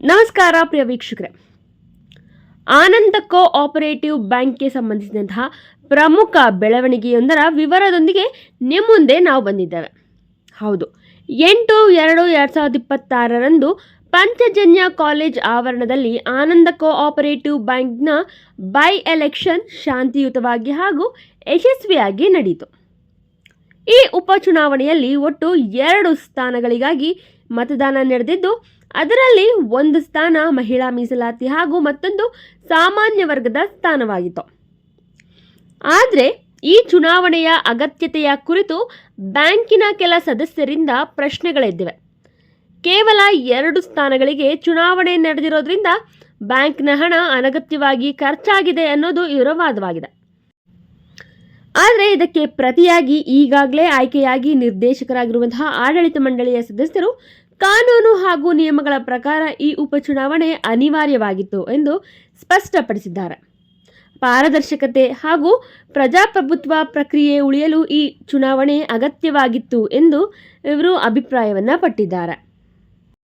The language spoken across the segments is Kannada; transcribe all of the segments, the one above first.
ನಮಸ್ಕಾರ ಪ್ರಿಯ ವೀಕ್ಷಕರೇ. ಆನಂದ ಕೋ ಆಪರೇಟಿವ್ ಬ್ಯಾಂಕ್ಗೆ ಸಂಬಂಧಿಸಿದಂತಹ ಪ್ರಮುಖ ಬೆಳವಣಿಗೆಯೊಂದರ ವಿವರದೊಂದಿಗೆ ನಿಮ್ಮ ಮುಂದೆ ನಾವು ಬಂದಿದ್ದೇವೆ. ಹೌದು, ಎಂಟು ಎರಡು ಎರಡು ಸಾವಿರದ ಇಪ್ಪತ್ತಾರರಂದು ಪಂಚಜನ್ಯ ಕಾಲೇಜ್ ಆವರಣದಲ್ಲಿ ಆನಂದ ಕೋ ಆಪರೇಟಿವ್ ಬ್ಯಾಂಕ್ನ ಬೈ ಎಲೆಕ್ಷನ್ ಶಾಂತಿಯುತವಾಗಿ ಹಾಗೂ ಯಶಸ್ವಿಯಾಗಿ ನಡೆಯಿತು ಈ ಉಪಚುನಾವಣೆಯಲ್ಲಿ ಒಟ್ಟು ಎರಡು ಸ್ಥಾನಗಳಿಗಾಗಿ ಮತದಾನ ನಡೆದಿದ್ದು ಅದರಲ್ಲಿ ಒಂದು ಸ್ಥಾನ ಮಹಿಳಾ ಮೀಸಲಾತಿ ಹಾಗೂ ಮತ್ತೊಂದು ಸಾಮಾನ್ಯ ವರ್ಗದ ಸ್ಥಾನವಾಗಿತ್ತು. ಆದರೆ ಈ ಚುನಾವಣೆಯ ಅಗತ್ಯತೆಯ ಕುರಿತು ಬ್ಯಾಂಕಿನ ಕೆಲ ಸದಸ್ಯರಿಂದ ಪ್ರಶ್ನೆಗಳಿದ್ದಿವೆ. ಕೇವಲ ಎರಡು ಸ್ಥಾನಗಳಿಗೆ ಚುನಾವಣೆ ನಡೆದಿರೋದ್ರಿಂದ ಬ್ಯಾಂಕ್ನ ಹಣ ಅನಗತ್ಯವಾಗಿ ಖರ್ಚಾಗಿದೆ ಅನ್ನೋದು ಇವರ ವಾದವಾಗಿದೆ ಆದರೆ ಇದಕ್ಕೆ ಪ್ರತಿಯಾಗಿ ಈಗಾಗಲೇ ಆಯ್ಕೆಯಾಗಿ ನಿರ್ದೇಶಕರಾಗಿರುವಂತಹ ಆಡಳಿತ ಮಂಡಳಿಯ ಸದಸ್ಯರು ಕಾನೂನು ಹಾಗೂ ನಿಯಮಗಳ ಪ್ರಕಾರ ಈ ಉಪಚುನಾವಣೆ ಅನಿವಾರ್ಯವಾಗಿತ್ತು ಎಂದು ಸ್ಪಷ್ಟಪಡಿಸಿದ್ದಾರೆ. ಪಾರದರ್ಶಕತೆ ಹಾಗೂ ಪ್ರಜಾಪ್ರಭುತ್ವ ಪ್ರಕ್ರಿಯೆ ಉಳಿಯಲು ಈ ಚುನಾವಣೆ ಅಗತ್ಯವಾಗಿತ್ತು ಎಂದು ಇವರು ಅಭಿಪ್ರಾಯವನ್ನ ಪಟ್ಟಿದ್ದಾರೆ.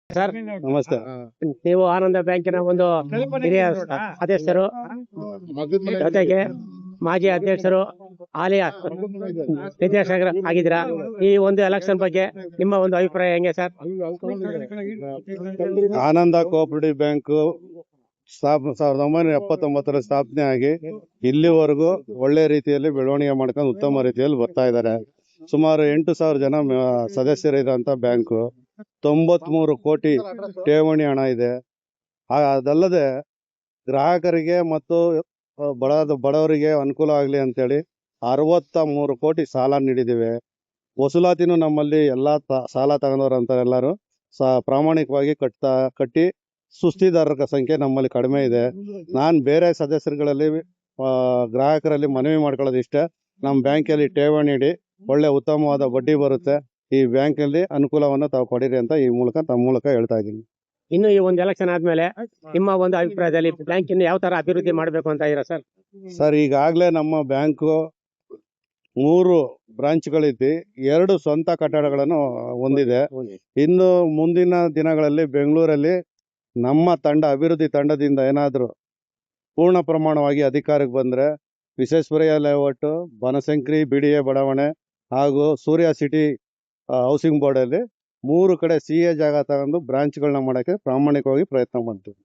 ಸರ್ ನಮಸ್ತೆ. ನೀವು ಆನಂದ ಬ್ಯಾಂಕಿನ ಒಂದು ಹಿರಿಯ ಅಧ್ಯಕ್ಷರು ಜೊತೆಗೆ ಮಾಜಿ ಅಧ್ಯಕ್ಷರು ಆಲಯ ನಿರ್ದೇಶಕರು ಆಗಿದ್ದೀರಾ? ಈ ಒಂದು ಎಲೆಕ್ಷನ್ ಬಗ್ಗೆ ನಿಮ್ಮ ಒಂದು ಅಭಿಪ್ರಾಯ ಹೆಂಗೆ ಸರ್? ಆನಂದ ಕೋಆಪರೇಟಿವ್ ಬ್ಯಾಂಕ್ ಸ್ಥಾಪ ಸಾವಿರದ ಒಂಬೈನೂರ ಎಪ್ಪತ್ತೊಂಬತ್ತರ ಸ್ಥಾಪನೆ ಆಗಿ ಇಲ್ಲಿವರೆಗೂ ಒಳ್ಳೆ ರೀತಿಯಲ್ಲಿ ಬೆಳವಣಿಗೆ ಮಾಡ್ಕೊಂಡು ಉತ್ತಮ ರೀತಿಯಲ್ಲಿ ಬರ್ತಾ ಇದ್ದಾರೆ. ಸುಮಾರು ಎಂಟು ಸಾವಿರ ಜನ ಸದಸ್ಯರಿದ್ದಂಥ ಬ್ಯಾಂಕು. ತೊಂಬತ್ಮೂರು ಕೋಟಿ ಠೇವಣಿ ಹಣ ಇದೆ. ಅದಲ್ಲದೆ ಗ್ರಾಹಕರಿಗೆ ಮತ್ತು ಬಡ ಬಡವರಿಗೆ ಅನುಕೂಲ ಆಗಲಿ ಅಂತೇಳಿ ಅರವತ್ತ ಮೂರು ಕೋಟಿ ಸಾಲ ನೀಡಿದ್ದೀವಿ ವಸೂಲಾತಿನೂ ನಮ್ಮಲ್ಲಿ ಎಲ್ಲ ತ- ಸಾಲ ಅಂತ ಎಲ್ಲರೂ. ಸ, ಪ್ರಾಮಾಣಿಕವಾಗಿ ಕಟ್ತಾ, ಕಟ್ಟಿ ಸುಸ್ತಿದಾರರ ಸಂಖ್ಯೆ ನಮ್ಮಲ್ಲಿ ಕಡಿಮೆ ಇದೆ. ನಾನು ಬೇರೆ ಸದಸ್ಯರುಗಳಲ್ಲಿ ಗ್ರಾಹಕರಲ್ಲಿ ಮನವಿ ಮಾಡ್ಕೊಳ್ಳೋದು ಇಷ್ಟ ನಮ್ಮ ಬ್ಯಾಂಕಲ್ಲಿ ಠೇವಣಿ ಇಡಿ ಒಳ್ಳೆ ಉತ್ತಮವಾದ ಬಡ್ಡಿ ಬರುತ್ತೆ. ಈ ಬ್ಯಾಂಕಲ್ಲಿ ಅನುಕೂಲವನ್ನು ತಾವು ಕೊಡಿರಿ ಅಂತ ಈ ಮೂಲಕ, ತಮ್ಮ ಮೂಲಕ ಹೇಳ್ತಾ ಇದ್ದೀನಿ. ಇನ್ನು ಈ ಒಂದು ಎಲೆಕ್ಷನ್ ಆದ್ಮೇಲೆ ನಿಮ್ಮ ಒಂದು ಅಭಿಪ್ರಾಯದಲ್ಲಿ ಬ್ಯಾಂಕ್ ಇನ್ನು ಯಾವ ತರ ಅಭಿವೃದ್ಧಿ ಮಾಡಬೇಕು ಅಂತ ಇದೀರಾ ಸರ್? ಸರ್ ಈಗಾಗಲೇ ನಮ್ಮ ಬ್ಯಾಂಕು ಮೂರು ಬ್ರಾಂಚ್ಗಳೈತಿ ಎರಡು ಸ್ವಂತ ಕಟ್ಟಡಗಳನ್ನು ಹೊಂದಿದೆ. ಇನ್ನು ಮುಂದಿನ ದಿನಗಳಲ್ಲಿ ಬೆಂಗಳೂರಲ್ಲಿ ನಮ್ಮ ತಂಡ ಅಭಿವೃದ್ಧಿ ತಂಡದಿಂದ ಏನಾದರೂ ಪೂರ್ಣ ಪ್ರಮಾಣವಾಗಿ ಅಧಿಕಾರಕ್ಕೆ ಬಂದರೆ Visvesvaraya layout Banashankari B D A ಬಡಾವಣೆ ಹಾಗೂ ಸೂರ್ಯ ಸಿಟಿ ಹೌಸಿಂಗ್ ಬೋರ್ಡಲ್ಲಿ ಮೂರು ಕಡೆ ಸಿ ಎ ಜಾಗ ತಗೊಂಡು ಬ್ರಾಂಚ್ಗಳನ್ನ ಮಾಡೋಕ್ಕೆ ಪ್ರಾಮಾಣಿಕವಾಗಿ ಪ್ರಯತ್ನ ಮಾಡ್ತೀವಿ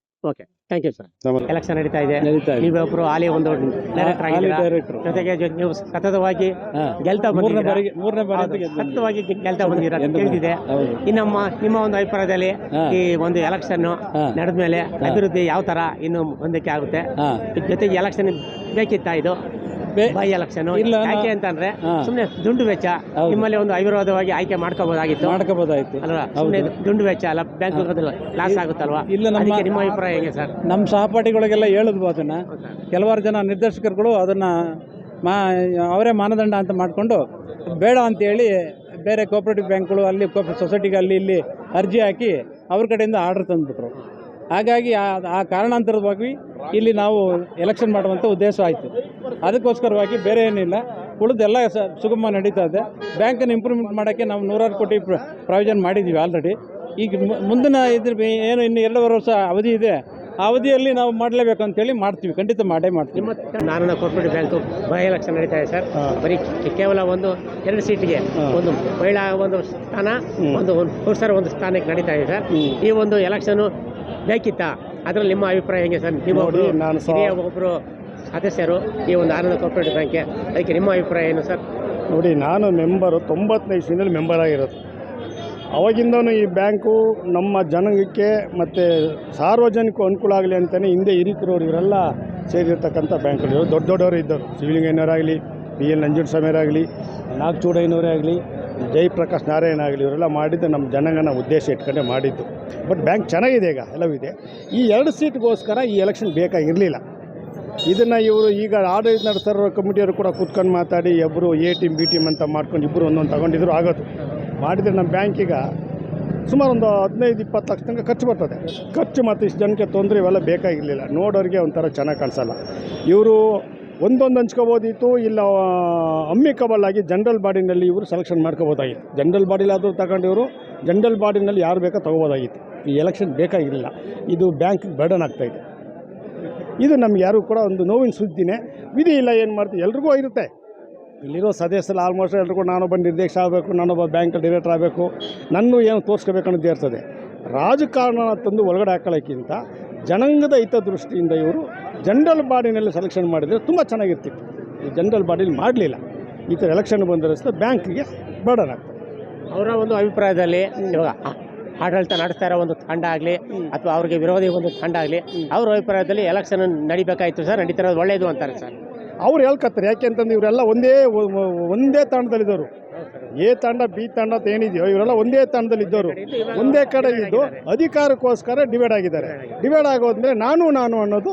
ಥ್ಯಾಂಕ್ ಯು ಸರ್ ನಮಸ್ತೆ. ಎಲೆಕ್ಷನ್ ನಡೀತಾ ಇದೆ ನಡೀತಾ ಇದೆ ನೀವೊಬ್ರು ಹಾಲಿ ಒಂದು ಡೈರೆಕ್ಟರ್ ಆಗಿದ್ದೀರಾ ಡೈರೆಕ್ಟ್ರು. ಜೊತೆಗೆ ಜೊ- ನೀವು ಸತತವಾಗಿ ಹಾ. ಗೆಲ್ತಾ ಮೂರನೇ ಬಂದಿದ್ದೀರಾ ಬಾರಿಗೆ ಮೂರನೇ ಬಾರಿ ಅಂತ ಹೌದು, ಗೆದ್ದು ಬಂದಿದ್ದೀವಿ. ಸತತವಾಗಿ ಗೆಲ್ತಾ ಬಂದಿದ್ದೀರಾ ಅಂತ ಗೆದ್ದು ತಿಳಿದಿದೆ ಹೌದು. ಈ ನಮ್ಮ ನಿಮ್ಮ ಒಂದು ಅಭಿಪ್ರಾಯದಲ್ಲಿ ಹಾ. ಈ ಒಂದು ಎಲೆಕ್ಷನ್ ಹಾ. ನಡೆದ ಮೇಲೆ ಅಭಿವೃದ್ಧಿ ಯಾವ ತರ ಇನ್ನು ಮುಂದಕ್ಕೆ ಆಗುತ್ತೆ ಹಾ. ಜೊತೆಗೆ ಎಲೆಕ್ಷನ್ ಬೇಕಿತ್ತಾ ಇದು ಬೇ- ಬೈ ಎಲೆಕ್ಷನ್ ಇಲ್ಲ, ನಾ- ಯಾಕೆ ಅಂತಂದ್ರೆ ಹಾ. ಸುಮ್ಮನೆ ದುಂಡು ವೆಚ್ಚ ಹೌದು. ನಿಮ್ಮಲ್ಲಿ ಒಂದು ಅವಿರೋಧವಾಗಿ ಆಯ್ಕೆ ಮಾಡ್ಕೋಬಹುದಾಗಿತ್ತು ಮಾಡ್ಕೋಬೋದಾಯ್ತು. ಅಲ್ವಾ? ಹೌದು. ಸುಮ್ಮನೆ ದುಂಡು ವೆಚ್ಚ ಅಲ್ಲ ಬ್ಯಾಂಕ್ ಲಾಸ್ ಆಗುತ್ತಲ್ವಾ? ಇಲ್ಲ, ನಮ್ಮ- ಅದಕ್ಕೆ ನಿಮ್ಮ ಅಭಿಪ್ರಾಯ ಹೇಗೆ ಸರ್? ನಮ್ಮ ಸಹಪಾಠಿಗಳಿಗೆಲ್ಲ ಹೇಳಿದ್ವು ಅದನ್ನ ಕೆಲವಾರು ಜನ ನಿರ್ದೇಶಕರುಗಳು ಅದನ್ನ ಮಾ ಅವರೇ ಮಾನದಂಡ ಅಂತ ಮಾಡಿಕೊಂಡು ಬೇಡ ಅಂತೇಳಿ ಬೇರೆ ಕೋಆಪರೇಟಿವ್ ಬ್ಯಾಂಕ್ಗಳು ಅಲ್ಲಿ ಸೊಸೈಟಿಗೆ ಅಲ್ಲಿ ಇಲ್ಲಿ ಅರ್ಜಿ ಹಾಕಿ ಅವ್ರ ಕಡೆಯಿಂದ ಆರ್ಡರ್ ತಂದುಬಿಟ್ರು. ಹಾಗಾಗಿ ಆ ಆ ಕಾರಣಾಂತರವಾಗಿ ಇಲ್ಲಿ ನಾವು ಎಲೆಕ್ಷನ್ ಮಾಡುವಂಥ ಉದ್ದೇಶ ಆಯಿತು. ಅದಕ್ಕೋಸ್ಕರವಾಗಿ ಬೇರೆ ಏನಿಲ್ಲ. ಉಳಿದೆಲ್ಲ ಸ ಸುಗಮ ನಡೀತಾ ಇದೆ. ಬ್ಯಾಂಕನ್ನು ಇಂಪ್ರೂವ್ಮೆಂಟ್ ಮಾಡೋಕ್ಕೆ ನಾವು ನೂರಾರು ಕೋಟಿ ಪ್ರಾವಿಷನ್ ಮಾಡಿದ್ದೀವಿ ಆಲ್ರೆಡಿ ಈಗ ಮುಂದಿನ ಇದ್ರ ಏನು ಇನ್ನು ಎರಡೂವರೆ ವರ್ಷ ಅವಧಿ ಇದೆ. ಆ ಅವಧಿಯಲ್ಲಿ ನಾವು ಮಾಡಲೇಬೇಕು ಅಂತೇಳಿ ಮಾಡ್ತೀವಿ. ಖಂಡಿತ ಮಾಡೇ ಮಾಡ್ತೀವಿ. ಮತ್ತು Narayana cooperative bank by election ನಡೀತಾ ಇದೆ ಸರ್. ಬರೀ ಕೇವಲ ಒಂದು ಎರಡು ಸೀಟಿಗೆ ಒಂದು ಮಹಿಳಾ ಒಂದು ಸ್ಥಾನ ಒಂದು ಒಂದು ಪುರುಷರ ಒಂದು ಸ್ಥಾನಕ್ಕೆ ನಡೀತಾ ಇದೆ ಸರ್. ಈ ಒಂದು ಎಲೆಕ್ಷನ್ ಬೇಕಿತ್ತಾ? ಅದರಲ್ಲಿ ನಿಮ್ಮ ಅಭಿಪ್ರಾಯ ಹೆಂಗೆ ಸರ್? ನೀವು ಒಬ್ಬರು ನಾನು ಒಬ್ಬರು ಸದಸ್ಯರು ಈ ಒಂದು ಆನಂದ ಕೋಪರೇಟಿವ್ ಬ್ಯಾಂಕ್ಗೆ ಅದಕ್ಕೆ ನಿಮ್ಮ ಅಭಿಪ್ರಾಯ ಏನು ಸರ್? ನೋಡಿ ನಾನು ಮೆಂಬರು ತೊಂಬತ್ತನೇ ಇಸ್ವಿನಲ್ಲಿ ಮೆಂಬರ್ ಆಗಿರೋದು. ಅವಾಗಿಂದನೂ ಈ ಬ್ಯಾಂಕು ನಮ್ಮ ಜನಕ್ಕೆ ಮತ್ತು ಸಾರ್ವಜನಿಕ ಅನುಕೂಲ ಆಗಲಿ ಅಂತಲೇ ಹಿಂದೆ ಹಿರಿಕರವ್ರು ಇವರೆಲ್ಲ ಸೇರಿರ್ತಕ್ಕಂಥ ಬ್ಯಾಂಕ್ಗಳು ದೊಡ್ಡ ದೊಡ್ಡವರು ಇದ್ದರು ಶಿವಲಿಂಗಯ್ಯನವರಾಗಲಿ ಬಿ ಎಲ್ ನಂಜುಂಡಸ್ವಾಮಿಯವರಾಗಲಿ ನಾಗಚೂಡಯ್ಯನವರೇ ಆಗಲಿ ಜಯಪ್ರಕಾಶ್ ನಾರಾಯಣ ಆಗಲಿ, ಇವರೆಲ್ಲ ಮಾಡಿದ್ದು ನಮ್ಮ ಜನಾಂಗನ ಉದ್ದೇಶ ಇಟ್ಕೊಂಡೆ ಮಾಡಿದ್ದು. ಬಟ್ ಬ್ಯಾಂಕ್ ಚೆನ್ನಾಗಿದೆ ಈಗ ಎಲ್ಲವಿದೆ ಈ ಎರಡು ಸೀಟ್ಗೋಸ್ಕರ ಈ ಎಲೆಕ್ಷನ್ ಬೇಕಾಗಿರಲಿಲ್ಲ. ಇದನ್ನು ಇವರು ಈಗ ಆಡಳಿತ ನಡೆಸ್ತಾರೋ ಕಮಿಟಿಯವರು ಕೂಡ ಕೂತ್ಕೊಂಡು ಮಾತಾಡಿ ಒಬ್ಬರು ಎ ಟೀಮ್ ಬಿ ಟೀಮ್ ಅಂತ ಮಾಡ್ಕೊಂಡು ಇಬ್ಬರು ಒಂದೊಂದು ತಗೊಂಡಿದ್ರು, ಆಗೋದು. ಮಾಡಿದರೆ ನಮ್ಮ ಬ್ಯಾಂಕಿಗೆ ಸುಮಾರು ಒಂದು ಹದಿನೈದು, ಇಪ್ಪತ್ತು ಲಕ್ಷ ತನಕ ಖರ್ಚು ಬರ್ತದೆ. ಖರ್ಚು ಮತ್ತು ಇಷ್ಟು ಜನಕ್ಕೆ ತೊಂದರೆ ಇವೆಲ್ಲ ಬೇಕಾಗಿರಲಿಲ್ಲ. ನೋಡೋರಿಗೆ ಒಂಥರ ಚೆನ್ನಾಗಿ ಕಾಣಿಸಲ್ಲ. ಇವರು ಒಂದೊಂದು ಹಂಚ್ಕೋಬೋದಿತ್ತು, ಇಲ್ಲ ಅಮ್ಮಿಕಬಲ್ ಆಗಿ ಜನರಲ್ ಬಾಡಿನಲ್ಲಿ ಇವರು ಸೆಲೆಕ್ಷನ್ ಮಾಡ್ಕೋಬೋದಾಗಿತ್ತು. ಜನರಲ್ ಬಾಡಿಲಾದರೂ ತಗೊಂಡಿವರು ಜನರಲ್ ಬಾಡಿನಲ್ಲಿ ಯಾರು ಬೇಕೋ ತೊಗೋಬೋದಾಗಿತ್ತು. ಈ ಎಲೆಕ್ಷನ್ ಬೇಕಾಗಿರಲಿಲ್ಲ ಇದು ಬ್ಯಾಂಕ್ಗೆ ಬರ್ಡನ್ ಆಗ್ತಾಯಿದೆ ಇದು. ನಮ್ಗೆ ಯಾರು ಕೂಡ ಒಂದು ನೋವಿನ ಸುದ್ದಿನೇ. ವಿಧಿ ಇಲ್ಲ, ಏನು ಮಾಡ್ತೀವಿ? ಎಲ್ರಿಗೂ ಇರುತ್ತೆ. ಇಲ್ಲಿರೋ ಸದಸ್ಯರು ಆಲ್ಮೋಸ್ಟ್ ಎಲ್ರಿಗೂ ನಾನೊಬ್ಬ ನಿರ್ದೇಶ ಆಗಬೇಕು ನಾನೊಬ್ಬ ಬ್ಯಾಂಕ್ ಡೈರೆಕ್ಟರ್ ಆಗಬೇಕು. ನನ್ನ ಏನು ತೋರಿಸ್ಕೋಬೇಕು ಅನ್ನೋದು ಇರ್ತದೆ ರಾಜಕಾರಣ ತಂದು ಒಳಗಡೆ ಹಾಕೊಳ್ಳೋಕ್ಕಿಂತ ಜನಾಂಗದ ಹಿತದೃಷ್ಟಿಯಿಂದ ಇವರು ಜನರಲ್ ಬಾಡಿನಲ್ಲಿ ಸೆಲೆಕ್ಷನ್ ಮಾಡಿದರೆ ತುಂಬ ಚೆನ್ನಾಗಿರ್ತಿತ್ತು. ಈ ಜನರಲ್ ಬಾಡಿಲಿ ಮಾಡಲಿಲ್ಲ. ಈ ಥರ ಎಲೆಕ್ಷನ್ ಬಂದಿರಿಸಿದ ಬ್ಯಾಂಕಿಗೆ ಬರ್ಡನ್ ಆಗ್ತದೆ. ಅವರ ಒಂದು ಅಭಿಪ್ರಾಯದಲ್ಲಿ ಇವಾಗ ಆಡಳಿತ ನಡೆಸ್ತಾ ಇರೋ ಒಂದು ತಂಡ ಆಗಲಿ ಅಥವಾ ಅವ್ರಿಗೆ ವಿರೋಧಿ ಒಂದು ತಂಡ ಆಗಲಿ ಅವ್ರ ಅಭಿಪ್ರಾಯದಲ್ಲಿ ಎಲೆಕ್ಷನ್ ನಡಿಬೇಕಾಯ್ತು ಸರ್. ನಡೀತಿರೋದು ಒಳ್ಳೆಯದು ಅಂತಾರೆ ಸರ್. ಅವ್ರು ಹೇಳ್ಕತ್ತಾರೆ. ಯಾಕೆ ಅಂತಂದ್ರೆ ಇವರೆಲ್ಲ ಒಂದೇ ಒಂದೇ ತಾಂಡದಲ್ಲಿದ್ದವರು ಎ ತಂಡ ಬಿ ತಂಡ ಅಂತ ಏನಿದೆಯೋ ಇವರೆಲ್ಲ ಒಂದೇ ತಂಡದಲ್ಲಿದ್ದವರು ಒಂದೇ ಕಡೆ ಇದ್ದು ಅಧಿಕಾರಕ್ಕೋಸ್ಕರ ಡಿವೈಡ್ ಆಗಿದ್ದಾರೆ. ಡಿವೈಡ್ ಆಗೋದ್ಮೇಲೆ ನಾನು ನಾನು ಅನ್ನೋದು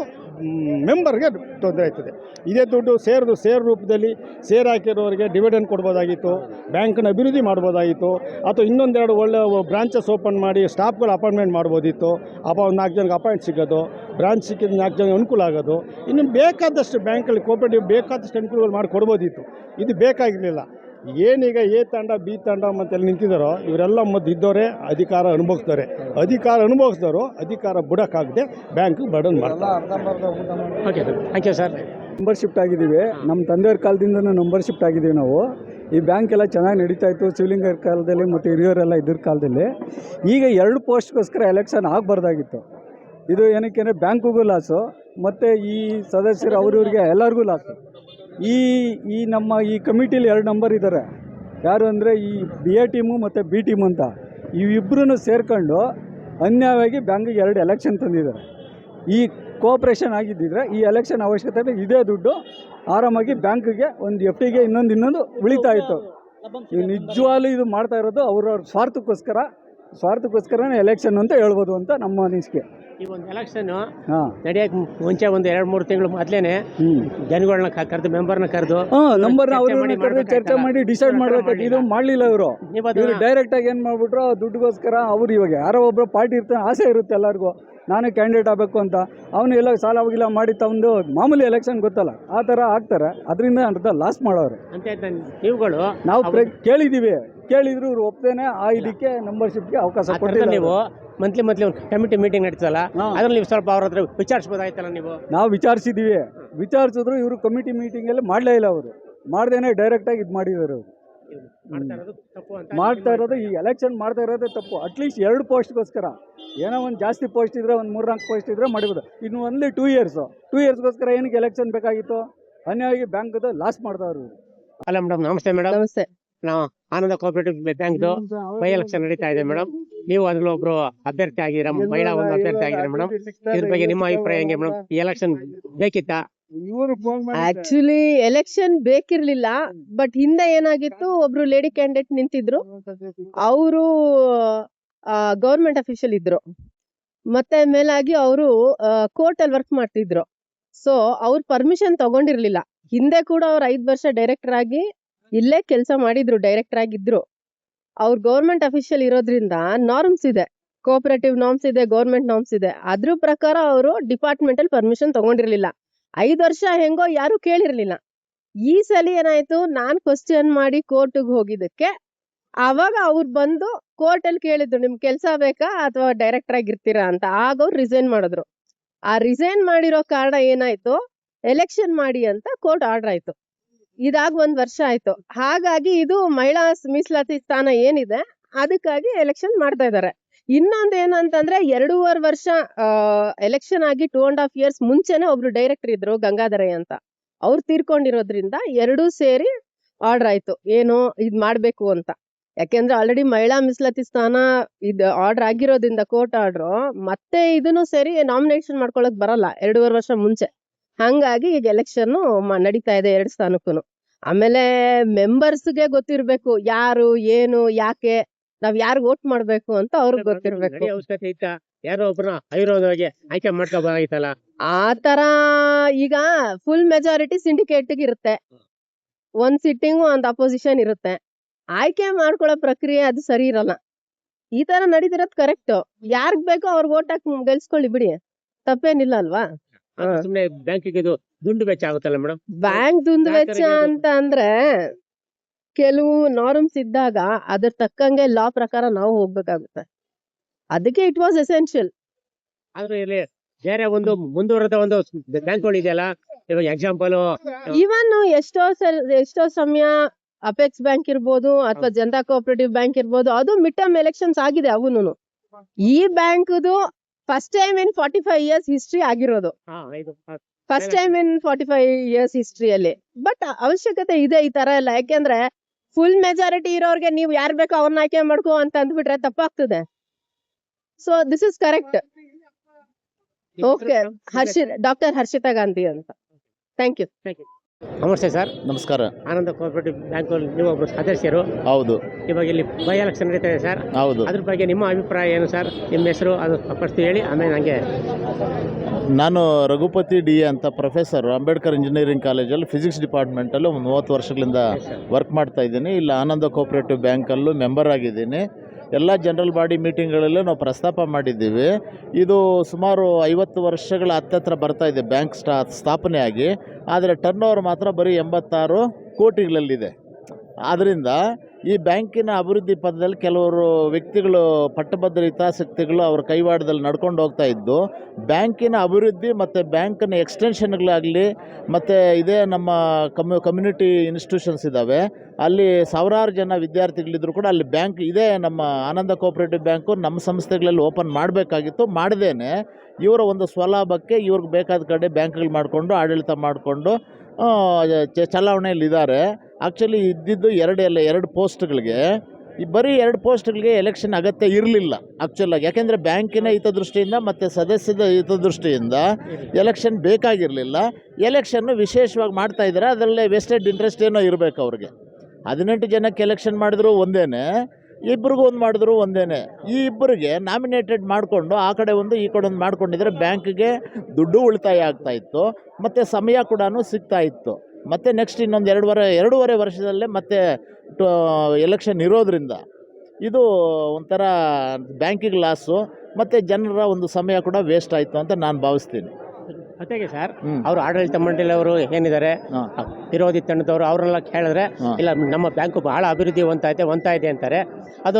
ಮೆಂಬರ್ಗೆ ತೊಂದರೆ ಆಯ್ತದೆ. ಇದೇ ದುಡ್ಡು ಸೇರ್ದು, ಸೇರ್ ರೂಪದಲ್ಲಿ ಸೇರ್ ಹಾಕಿರೋರಿಗೆ ಡಿವಿಡೆಂಡ್ ಕೊಡ್ಬೋದಾಗಿತ್ತು ಬ್ಯಾಂಕನ್ನ ಅಭಿವೃದ್ಧಿ ಮಾಡ್ಬೋದಾಗಿತ್ತು, ಅಥವಾ ಇನ್ನೊಂದೆರಡು ಒಳ್ಳೆ ಬ್ರಾಂಚಸ್ ಓಪನ್ ಮಾಡಿ ಸ್ಟಾಫ್ಗಳು ಅಪಾಯಿಂಟ್ಮೆಂಟ್ ಮಾಡ್ಬೋದಿತ್ತು ಅಪ್ಪ ಒಂದು ನಾಲ್ಕು ಜನಕ್ಕೆ ಅಪಾಯಿಂಟ್ ಸಿಗೋದು ಬ್ರಾಂಚ್ ಸಿಕ್ಕಿದ ನಾಲ್ಕು ಜನ ಅನುಕೂಲ ಆಗೋದು, ಇನ್ನು ಬೇಕಾದಷ್ಟು ಬ್ಯಾಂಕಲ್ಲಿ ಕೋಪರೇಟಿವ್ ಬೇಕಾದಷ್ಟು ಅನುಕೂಲಗಳು ಮಾಡಿಕೊಡ್ಬೋದಿತ್ತು ಇದು ಬೇಕಾಗಿರಲಿಲ್ಲ. ಏನೀಗ ಎ ತಂಡ ಬಿ ತಂಡ ಮತ್ತೆಲ್ಲ ನಿಂತಿದ್ದಾರೋ ಇವರೆಲ್ಲ ಮದ್ದು ಇದ್ದವರೇ ಅಧಿಕಾರ ಅನುಭವಿಸ್ತಾರೆ. ಅಧಿಕಾರ ಅನುಭವಿಸಿದವರು ಅಧಿಕಾರ ಬುಡಕ್ಕಾಗದೆ ಬ್ಯಾಂಕ್ ಬರ್ಡನ್ ಮಾಡ್ತಾರೆ. Okay sir thank you sir number shift ಆಗಿದ್ದೀವಿ. ನಮ್ಮ ತಂದೆಯವ್ರ ಕಾಲದಿಂದ ನಂಬರ್ ಶಿಫ್ಟ್ ಆಗಿದ್ದೀವಿ ನಾವು. ಈ ಬ್ಯಾಂಕ್ ಎಲ್ಲ ಚೆನ್ನಾಗಿ ನಡೀತಾ ಇತ್ತು. ಶಿವಲಿಂಗರ ಕಾಲದಲ್ಲಿ ಮತ್ತು ಹಿರಿಯವರೆಲ್ಲ ಇದ್ರ ಕಾಲದಲ್ಲಿ. ಈಗ ಎರಡು ಪೋಸ್ಟ್ಗೋಸ್ಕರ ಎಲೆಕ್ಷನ್ ಆಗಬಾರ್ದಾಗಿತ್ತು. ಇದು ಏನಕ್ಕೆ ಅಂದರೆ ಬ್ಯಾಂಕಿಗೂ ಲಾಸು ಮತ್ತು ಈ ಸದಸ್ಯರು ಅವ್ರಿವ್ರಿಗೆ ಎಲ್ಲರಿಗೂ ಲಾಸು ಈ ಈ ನಮ್ಮ ಈ ಕಮಿಟಿಲಿ ಎರಡು ನಂಬರ್ ಇದ್ದಾರೆ ಯಾರು ಅಂದರೆ ಈ ಬಿ ಎ ಟೀಮು ಮತ್ತು ಬಿ ಟೀಮ್ ಅಂತ. ಇವಿಬ್ಬರೂ ಸೇರ್ಕೊಂಡು ಅನ್ಯಾಯವಾಗಿ ಬ್ಯಾಂಕಿಗೆ ಎರಡು ಎಲೆಕ್ಷನ್ ತಂದಿದ್ದಾರೆ. ಈ ಕೋಆಪ್ರೇಷನ್ ಆಗಿದ್ದಿದ್ರೆ ಈ ಎಲೆಕ್ಷನ್ ಅವಶ್ಯಕತೆ. ಇದೇ ದುಡ್ಡು ಆರಾಮಾಗಿ ಬ್ಯಾಂಕಿಗೆ ಒಂದು ಎಫ್ ಟಿಗೆ ಇನ್ನೊಂದು ಇನ್ನೊಂದು ಉಳಿತಾ ಇತ್ತು. ಈ ನಿಜವಾಗ್ಲೂ ಇದು ಮಾಡ್ತಾ ಇರೋದು ಅವ್ರವ್ರ ಸ್ವಾರ್ಥಕ್ಕೋಸ್ಕರ, ಸ್ವಾರ್ಥಕ್ಕೋಸ್ಕರನೇ ಎಲೆಕ್ಷನ್ ಅಂತ ಹೇಳ್ಬೋದು ಅಂತ ನಮ್ಮ ಅನಿಸಿಕೆ. ಈ ಒಂದು ಎಲೆಕ್ಷನ್ ಹಾಂ. ನಡೆಯಕ್ಕೆ ಮುಂಚೆ ಒಂದು ಎರಡು ಮೂರು ತಿಂಗಳು ಮೊದಲೇನೆ ಜನಗಳನ್ನ ಕರೆದು ಮೆಂಬರ್ನ ಕರೆದು ಹಾಂ ನಂಬರ್ನ ಚರ್ಚೆ ಮಾಡಿ ಕರೆದು ಚರ್ಚೆ ಮಾಡಿ ಡಿಸೈಡ್ ಮಾಡಬೇಕು ಇದು ಮಾಡಲಿಲ್ಲ ಇವರು. ಇವರು ಡೈರೆಕ್ಟ್ ಆಗಿ ಏನು ಮಾಡ್ಬಿಟ್ರು ದುಡ್ಡುಗೋಸ್ಕರ ಅವ್ರು ಇವಾಗ ಯಾರೋ ಒಬ್ಬರು ಪಾರ್ಟಿ ಇರ್ತಾನೆ ಆಸೆ ಇರುತ್ತೆ ಎಲ್ಲರಿಗೂ. ನಾನು ಕ್ಯಾಂಡಿಡೇಟ್ ಆಗಬೇಕು ಅಂತ. ಅವನು ಎಲ್ಲ ಸಾಲ ಹೋಗಿಲ್ಲ ಮಾಡಿ ತಂದು ಮಾಮೂಲಿ ಎಲೆಕ್ಷನ್ ಗೊತ್ತಲ್ಲ ಆ ಥರ ಆಗ್ತಾರೆ. ಅದರಿಂದ ಅರ್ಧ ಲಾಸ್ ಮಾಡೋರು. ನೀವುಗಳು. ನಾವು ಕೇಳಿದ್ದೀವಿ ಕೇಳಿದ್ರು ಇವ್ರು ಒಪ್ತೇನೆ ಆ ಇದಕ್ಕೆ ನಂಬರ್ಶಿಪ್ಗೆ ಅವಕಾಶ ಕೊಟ್ಟಿಲ್ಲ ನೀವು ಮಂತ್ಲಿ ಮಂತ್ಲಿ ಒಂದು ಕಮಿಟಿ ಮೀಟಿಂಗ್ ನಡೀತಲ್ಲ. ಅದ್ರಲ್ಲಿ ನೀವು ಸ್ವಲ್ಪ ಅವ್ರ ಹತ್ರ ವಿಚಾರಿಸ್ಬೋದಾಯ್ತಲ್ಲ ನೀವು? ನಾವು ವಿಚಾರಿಸಿದ್ದೀವಿ ವಿಚಾರಿಸಿದ್ರು ಇವರು ಕಮಿಟಿ ಮೀಟಿಂಗಲ್ಲಿ ಮಾಡಲೇ ಇಲ್ಲ ಅವರು. ಮಾಡ್ದೇನೆ ಡೈರೆಕ್ಟಾಗಿ ಇದು ಮಾಡಿದ್ದಾರೆ ಅವರು. ಮಾಡ್ತಾ ಇರೋದು ತಪ್ಪು ಅಂತ ಮಾಡ್ತಾ ಇರೋದು ಈ ಎಲೆಕ್ಷನ್ ಮಾಡ್ತಾ ಇರೋದೇ ತಪ್ಪು. ಅಟ್ಲೀಸ್ಟ್ ಎರಡು ಪೋಸ್ಟ್ಗೋಸ್ಕರ ಏನೋ ಒಂದು ಜಾಸ್ತಿ ಪೋಸ್ಟ್ ಇದ್ರೆ ಒಂದು ಮೂರ್ನಾಲ್ಕು ಪೋಸ್ಟ್ ಇದ್ರೆ ಮಾಡಿಬೋದು. ಇನ್ನು ಒನ್ಲಿ ಟೂ ಇಯರ್ಸು ಟೂ ಇಯರ್ಸ್ಗೋಸ್ಕರ ಏನಕ್ಕೆ ಎಲೆಕ್ಷನ್ ಬೇಕಾಗಿತ್ತು? ಅನ್ಯವಾಗಿ ಬ್ಯಾಂಕ್ದು ಲಾಸ್ ಮಾಡ್ದವ್ರು ಇವ್ರು. ಅಲ್ಲ ಮೇಡಮ್ ನಮಸ್ತೆ ಮೇಡಮ್ ನಮಸ್ತೆ. ನಾವು ಆನಂದ ಕೋಆಪರೇಟಿವ್ ಬ್ಯಾಂಕ್ದು ಬೈ ಎಲೆಕ್ಷನ್ ನಡೀತಾ ಇದೆ ಮೇಡಮ್ ನೀವು ಅದ್ರಲ್ಲಿ ಒಬ್ರು ಅಭ್ಯರ್ಥಿ ಆಗಿದ್ದೀರಾ ಮಹಿಳಾ ಒಂದು ಅಭ್ಯರ್ಥಿ ಆಗಿದ್ದೀರಾ ಮೇಡಮ್ ಇದ್ರ ಬಗ್ಗೆ ನಿಮ್ಮ ಅಭಿಪ್ರಾಯ ಹೆಂಗೆ ಮೇಡಮ್ ಈ ಎಲೆಕ್ಷನ್ ಬೇಕಿತ್ತಾ? ಆಕ್ಚುಲಿ ಎಲೆಕ್ಷನ್ ಬೇಕಿರ್ಲಿಲ್ಲ ಬಟ್ ಹಿಂದೆ ಏನಾಗಿತ್ತು ಒಬ್ರು ಲೇಡಿ ಕ್ಯಾಂಡಿಡೇಟ್ ನಿಂತಿದ್ರು. ಅವರು ಗೌರ್ಮೆಂಟ್ ಅಫಿಷಿಯಲ್ ಇದ್ರು. ಮತ್ತೆ ಮೇಲಾಗಿ ಅವರು ಕೋರ್ಟ್ ಅಲ್ಲಿ ವರ್ಕ್ ಮಾಡ್ತಿದ್ರು. ಸೊ ಅವ್ರ ಪರ್ಮಿಷನ್ ತಗೊಂಡಿರ್ಲಿಲ್ಲ. ಹಿಂದೆ ಕೂಡ ಅವ್ರು ಐದ್ ವರ್ಷ ಡೈರೆಕ್ಟರ್ ಆಗಿ ಇಲ್ಲೇ ಕೆಲಸ ಮಾಡಿದ್ರು ಡೈರೆಕ್ಟರ್ ಆಗಿದ್ರು. ಅವ್ರ ಗೌರ್ಮೆಂಟ್ ಅಫಿಷಿಯಲ್ ಇರೋದ್ರಿಂದ ನಾರ್ಮ್ಸ್ ಇದೆ. ಕೋಆಪರೇಟಿವ್ ನಾರ್ಮ್ಸ್ ಇದೆ ಗೌರ್ಮೆಂಟ್ ನಾರ್ಮ್ಸ್ ಇದೆ. ಅದ್ರ ಪ್ರಕಾರ ಅವರು ಡಿಪಾರ್ಟ್ಮೆಂಟ್ ಅಲ್ಲಿ ಪರ್ಮಿಷನ್ ತಗೊಂಡಿರ್ಲಿಲ್ಲ. ಐದು ವರ್ಷ ಹೆಂಗೋ ಯಾರು ಕೇಳಿರ್ಲಿಲ್ಲ. ಈ ಸಲ ಏನಾಯ್ತು? ನಾನ್ ಕ್ವಶನ್ ಮಾಡಿ ಕೋರ್ಟ್ಗೆ ಹೋಗಿದ್ದಕ್ಕೆ ಅವಾಗ ಅವ್ರು ಬಂದು ಕೋರ್ಟ್ ಅಲ್ಲಿ ಕೇಳಿದ್ರು, ನಿಮ್ ಕೆಲ್ಸ ಬೇಕಾ ಅಥವಾ ಡೈರೆಕ್ಟರ್ ಆಗಿರ್ತೀರಾ? ಅಂತ. ಆಗ ಅವ್ರು ರಿಸೈನ್ ಮಾಡಿದ್ರು. ಆ ರಿಸೈನ್ ಮಾಡಿರೋ ಕಾರಣ ಏನಾಯ್ತು? ಎಲೆಕ್ಷನ್ ಮಾಡಿ ಅಂತ ಕೋರ್ಟ್ ಆರ್ಡರ್ ಆಯ್ತು. ಇದಾಗ ಒಂದ್ ವರ್ಷ ಆಯ್ತು. ಹಾಗಾಗಿ ಇದು ಮಹಿಳಾ ಮೀಸಲಾತಿ ಸ್ಥಾನ ಏನಿದೆ, ಅದಕ್ಕಾಗಿ ಎಲೆಕ್ಷನ್ ಮಾಡ್ತಾ ಇದ್ದಾರೆ ಇನ್ನೊಂದ್ ಏನಂತಂದ್ರೆ ಎರಡೂವರೆ ವರ್ಷ ಎಲೆಕ್ಷನ್ ಆಗಿ ಟೂ ಅಂಡ್ ಹಾಫ್ ಇಯರ್ಸ್ ಮುಂಚೆನೆ ಒಬ್ರು ಡೈರೆಕ್ಟರ್ ಇದ್ರು ಗಂಗಾಧರಯ್ಯ ಅಂತ. ಅವ್ರು ತೀರ್ಕೊಂಡಿರೋದ್ರಿಂದ ಎರಡೂ ಸೇರಿ ಆರ್ಡರ್ ಆಯ್ತು. ಏನು ಇದ್ ಮಾಡ್ಬೇಕು ಅಂತ. ಯಾಕೆಂದ್ರೆ ಆಲ್ರೆಡಿ ಮಹಿಳಾ ಮೀಸಲಾತಿ ಸ್ಥಾನ ಇದು ಆರ್ಡರ್ ಆಗಿರೋದ್ರಿಂದ ಕೋರ್ಟ್ ಆರ್ಡರ್, ಮತ್ತೆ ಇದನ್ನು ಸೇರಿ ನಾಮಿನೇಷನ್ ಮಾಡ್ಕೊಳಕ್ ಬರಲ್ಲ. ಎರಡೂವರೆ ವರ್ಷ ಮುಂಚೆ. ಹಂಗಾಗಿ ಈಗ ಎಲೆಕ್ಷನ್ ನಡೀತಾ ಇದೆ ಎರಡ್ ಸ್ಥಾನಕ್ಕೂ ಆಮೇಲೆ ಮೆಂಬರ್ಸ್ಗೆ ಗೊತ್ತಿರ್ಬೇಕು ಯಾರು ಏನು ಯಾಕೆ ನಾವ್ ಯಾರು ವೋಟ್ ಮಾಡ್ಬೇಕು ಅಂತ ಅವ್ರಿಗೆ ಗೊತ್ತಿರ್ಬೇಕು. ಅವಶ್ಯಕತೆ ಇತ್ತ? ಯಾರೋ ಒಬ್ಬರನ್ನ ಅವಿರೋಧವಾಗಿ ಆಯ್ಕೆ ಆ ತರ ಈಗ ಫುಲ್ ಮೆಜಾರಿಟಿ ಸಿಂಡಿಕೇಟ್ ಇರುತ್ತೆ. ಒಂದ್ ಸಿಟ್ಟಿಂಗ್ ಒಂದ್ ಅಪೋಸಿಷನ್ ಇರುತ್ತೆ. ಆಯ್ಕೆ ಮಾಡ್ಕೊಳ್ಳೋ ಪ್ರಕ್ರಿಯೆ ಅದು ಸರಿ ಇರಲ್ಲ. ಈ ತರ ನಡೀತಿರೋದ್ ಕರೆಕ್ಟ್ ಯಾರ್ಗ್ ಬೇಕೋ ಅವ್ರಿಗೆ ಓಟ್ ಹಾಕಿ ಗೆಲ್ಸ್ಕೊಳ್ಳಿ ಬಿಡಿ. ತಪ್ಪೇನಿಲ್ಲ ಅಲ್ವಾ? ಸುಮ್ನೆ ಬ್ಯಾಂಕಿಗೆ ಇದು ದುಂಡು ವೆಚ್ಚ ಆಗುತ್ತಲ್ಲ ಮೇಡಮ್? ಬ್ಯಾಂಕ್ ದುಂಡು ವೆಚ್ಚ ಅಂತ ಅಂದ್ರೆ ಕೆಲವು ನಾರ್ಮ್ಸ್ ಇದ್ದಾಗ ಅದ್ರ ತಕ್ಕಂಗೆ ಲಾ ಪ್ರಕಾರ ನಾವು ಹೋಗ್ಬೇಕಾಗುತ್ತೆ. ಅದಕ್ಕೆ ಇಟ್ ವಾಸ್ ಎಸೆನ್ಷಿಯಲ್ ಆದ್ರೆ ಇಲ್ಲಿ ಬೇರೆ ಒಂದು ಮುಂದುವರೆದ ಒಂದು ಬ್ಯಾಂಕ್ಗಳು ಇದೆಯಲ್ಲ ಇವಾಗ ಎಕ್ಸಾಂಪಲ್ ಇವನ್ ಎಷ್ಟೋ ಸರ್ ಎಷ್ಟೋ ಸಮಯ ಅಪೆಕ್ಸ್ ಬ್ಯಾಂಕ್ ಇರ್ಬೋದು ಅಥವಾ ಜನತಾ ಕೋಆಪರೇಟಿವ್ ಬ್ಯಾಂಕ್ ಇರ್ಬೋದು ಅದು ಮಿಡ್ ಟರ್ಮ್ ಎಲೆಕ್ಷನ್ಸ್ ಆಗಿದೆ ಅವನು ಈ ಬ್ಯಾಂಕ್ದು first time in forty five years history ಆಗಿರೋದು. ಹಾ ಇದು first time in forty five years ಹಿಸ್ಟ್ರಿಯಲ್ಲಿ but ಅವಶ್ಯಕತೆ ಇದೆ ಈ ತರ ಎಲ್ಲ. ಯಾಕೆಂದ್ರೆ ಫುಲ್ ಮೆಜಾರಿಟಿ ಇರೋರ್ಗೆ ನೀವು ಯಾರು ಬೇಕೋ ಅವ್ರನ್ನ ಆಯ್ಕೆ ಮಾಡ್ಕೋ ಅಂತ ಅಂದ್ಬಿಟ್ರೆ ತಪ್ಪಾಗ್ತದೆ. So this is correct okay Harshi doctor Harshita Gandhi ಅಂತ. ಥ್ಯಾಂಕ್ ಯು ನಮಸ್ತೆ ಸರ್. ನಮಸ್ಕಾರ. ಆನಂದ ಕೋಆಪರೇಟಿವ್ ಬ್ಯಾಂಕ್ ನೀವು ಒಬ್ಬರು ಸದಸ್ಯರು. ಹೌದು. ಇವಾಗ ಇಲ್ಲಿ ಬೈ ಎಲೆಕ್ಷನ್ ನಡೀತಾ ಇದೆ ಸರ್. ಹೌದು. ಅದ್ರ ಬಗ್ಗೆ ನಿಮ್ಮ ಅಭಿಪ್ರಾಯ ಏನು ಸರ್? ನಿಮ್ಮ ಹೆಸರು ಅದು ಫಸ್ಟ್ ಹೇಳಿ ಆಮೇಲೆ ನನಗೆ ನಾನು ರಘುಪತಿ ಡಿ ಅಂತ ಪ್ರೊಫೆಸರ್ ಅಂಬೇಡ್ಕರ್ ಇಂಜಿನಿಯರಿಂಗ್ ಕಾಲೇಜಲ್ಲಿ ಫಿಸಿಕ್ಸ್ ಡಿಪಾರ್ಟ್ಮೆಂಟಲ್ಲಿ ಒಂದು ಮೂವತ್ತು ವರ್ಷಗಳಿಂದ ವರ್ಕ್ ಮಾಡ್ತಾ ಇದ್ದೀನಿ. ಇಲ್ಲಿ ಆನಂದ ಕೋಆಪರೇಟಿವ್ ಬ್ಯಾಂಕಲ್ಲೂ ಮೆಂಬರ್ ಆಗಿದ್ದೀನಿ. ಎಲ್ಲ ಜನರಲ್ ಬಾಡಿ ಮೀಟಿಂಗ್ಗಳಲ್ಲೂ ನಾವು ಪ್ರಸ್ತಾಪ ಮಾಡಿದ್ದೀವಿ. ಇದು ಸುಮಾರು ಐವತ್ತು ವರ್ಷಗಳ ಹತ್ತತ್ರ ಬರ್ತಾ ಇದೆ ಬ್ಯಾಂಕ್ ಸ್ಟಾ, ಸ್ಥಾಪನೆಯಾಗಿ. ಆದರೆ ಟರ್ನ್ ಓವರ್ ಮಾತ್ರ ಬರೀ ಎಂಬತ್ತಾರು ಕೋಟಿಗಳಲ್ಲಿದೆ. ಆದ್ದರಿಂದ ಈ ಬ್ಯಾಂಕಿನ ಅಭಿವೃದ್ಧಿ ಪದದಲ್ಲಿ ಕೆಲವರು ವ್ಯಕ್ತಿಗಳು, ಪಟ್ಟಭದ್ರ ಹಿತಾಸಕ್ತಿಗಳು ಅವ್ರ ಕೈವಾಡದಲ್ಲಿ ನಡ್ಕೊಂಡು ಹೋಗ್ತಾ ಇದ್ದು, ಬ್ಯಾಂಕಿನ ಅಭಿವೃದ್ಧಿ ಮತ್ತು ಬ್ಯಾಂಕಿನ ಎಕ್ಸ್ಟೆನ್ಷನ್ಗಳಾಗಲಿ ಮತ್ತು ಇದೇ ನಮ್ಮ ಕಮ್ಯು, ಕಮ್ಯುನಿಟಿ ಇನ್ಸ್ಟಿಟ್ಯೂಷನ್ಸ್ ಇದ್ದಾವೆ ಅಲ್ಲಿ ಸಾವಿರಾರು ಜನ ವಿದ್ಯಾರ್ಥಿಗಳಿದ್ರು ಕೂಡ ಅಲ್ಲಿ ಬ್ಯಾಂಕ್, ಇದೇ ನಮ್ಮ ಆನಂದ ಕೋಆಪರೇಟಿವ್ ಬ್ಯಾಂಕು ನಮ್ಮ ಸಂಸ್ಥೆಗಳಲ್ಲಿ ಓಪನ್ ಮಾಡಬೇಕಾಗಿತ್ತು. ಮಾಡ್ದೇನೆ ಇವರ ಒಂದು ಸ್ವಲಾಭಕ್ಕೆ ಇವ್ರಿಗೆ ಬೇಕಾದ ಕಡೆ ಬ್ಯಾಂಕ್ಗಳು ಮಾಡಿಕೊಂಡು, ಆಡಳಿತ ಮಾಡಿಕೊಂಡು ಚಲಾವಣೆಯಲ್ಲಿದ್ದಾರೆ ಆ್ಯಕ್ಚುಲಿ ಇದ್ದಿದ್ದು ಎರಡು ಎಲ್ಲ ಎರಡು ಪೋಸ್ಟ್ಗಳಿಗೆ. ಈ ಬರೀ ಎರಡು ಪೋಸ್ಟ್ಗಳಿಗೆ ಎಲೆಕ್ಷನ್ ಅಗತ್ಯ ಇರಲಿಲ್ಲ ಆ್ಯಕ್ಚುಲಾಗಿ ಯಾಕೆಂದರೆ ಬ್ಯಾಂಕಿನ ಹಿತದೃಷ್ಟಿಯಿಂದ ಮತ್ತು ಸದಸ್ಯದ ಹಿತದೃಷ್ಟಿಯಿಂದ ಎಲೆಕ್ಷನ್ ಬೇಕಾಗಿರಲಿಲ್ಲ. ಎಲೆಕ್ಷನ್ನು ವಿಶೇಷವಾಗಿ ಮಾಡ್ತಾ ಇದ್ದಾರೆ ಅದರಲ್ಲೇ ವೆಸ್ಟೆಡ್ ಇಂಟ್ರೆಸ್ಟ್ ಏನೋ ಇರಬೇಕು ಅವ್ರಿಗೆ. ಹದಿನೆಂಟು ಜನಕ್ಕೆ ಎಲೆಕ್ಷನ್ ಮಾಡಿದ್ರು ಒಂದೇ ಇಬ್ಬರಿಗೂ ಒಂದು ಮಾಡಿದ್ರು ಒಂದೇ ಈ ಇಬ್ಬರಿಗೆ ನಾಮಿನೇಟೆಡ್ ಮಾಡಿಕೊಂಡು ಆ ಕಡೆ ಒಂದು ಈ ಕಡೆ ಒಂದು ಮಾಡ್ಕೊಂಡಿದ್ರೆ ಬ್ಯಾಂಕ್ಗೆ ದುಡ್ಡು ಉಳಿತಾಯ ಆಗ್ತಾಯಿತ್ತು ಮತ್ತು ಸಮಯ ಕೂಡ ಸಿಗ್ತಾ ಇತ್ತು. ಮತ್ತು ನೆಕ್ಸ್ಟ್ ಇನ್ನೊಂದು ಎರಡೂವರೆ ಎರಡೂವರೆ ವರ್ಷದಲ್ಲೇ ಮತ್ತೆ ಎಲೆಕ್ಷನ್ ಇರೋದ್ರಿಂದ ಇದು ಒಂಥರ ಬ್ಯಾಂಕಿಗೆ ಲಾಸು ಮತ್ತು ಜನರ ಒಂದು ಸಮಯ ಕೂಡ ವೇಸ್ಟ್ ಆಯಿತು ಅಂತ ನಾನು ಭಾವಿಸ್ತೀನಿ. ಜೊತೆಗೆ ಸರ್. ಅವರು ಆಡಳಿತ ಮಂಡಳಿ ಅವರು ಏನಿದ್ದಾರೆ. ವಿರೋಧಿ ತಂಡದವರು ಅವರೆಲ್ಲ ಕೇಳಿದ್ರೆ ಇಲ್ಲ ನಮ್ಮ ಬ್ಯಾಂಕು ಬಹಳ ಅಭಿವೃದ್ಧಿ ಹೊಂತೈತೆ ಹೊಂತಾ ಇದೆ ಅಂತಾರೆ. ಅದು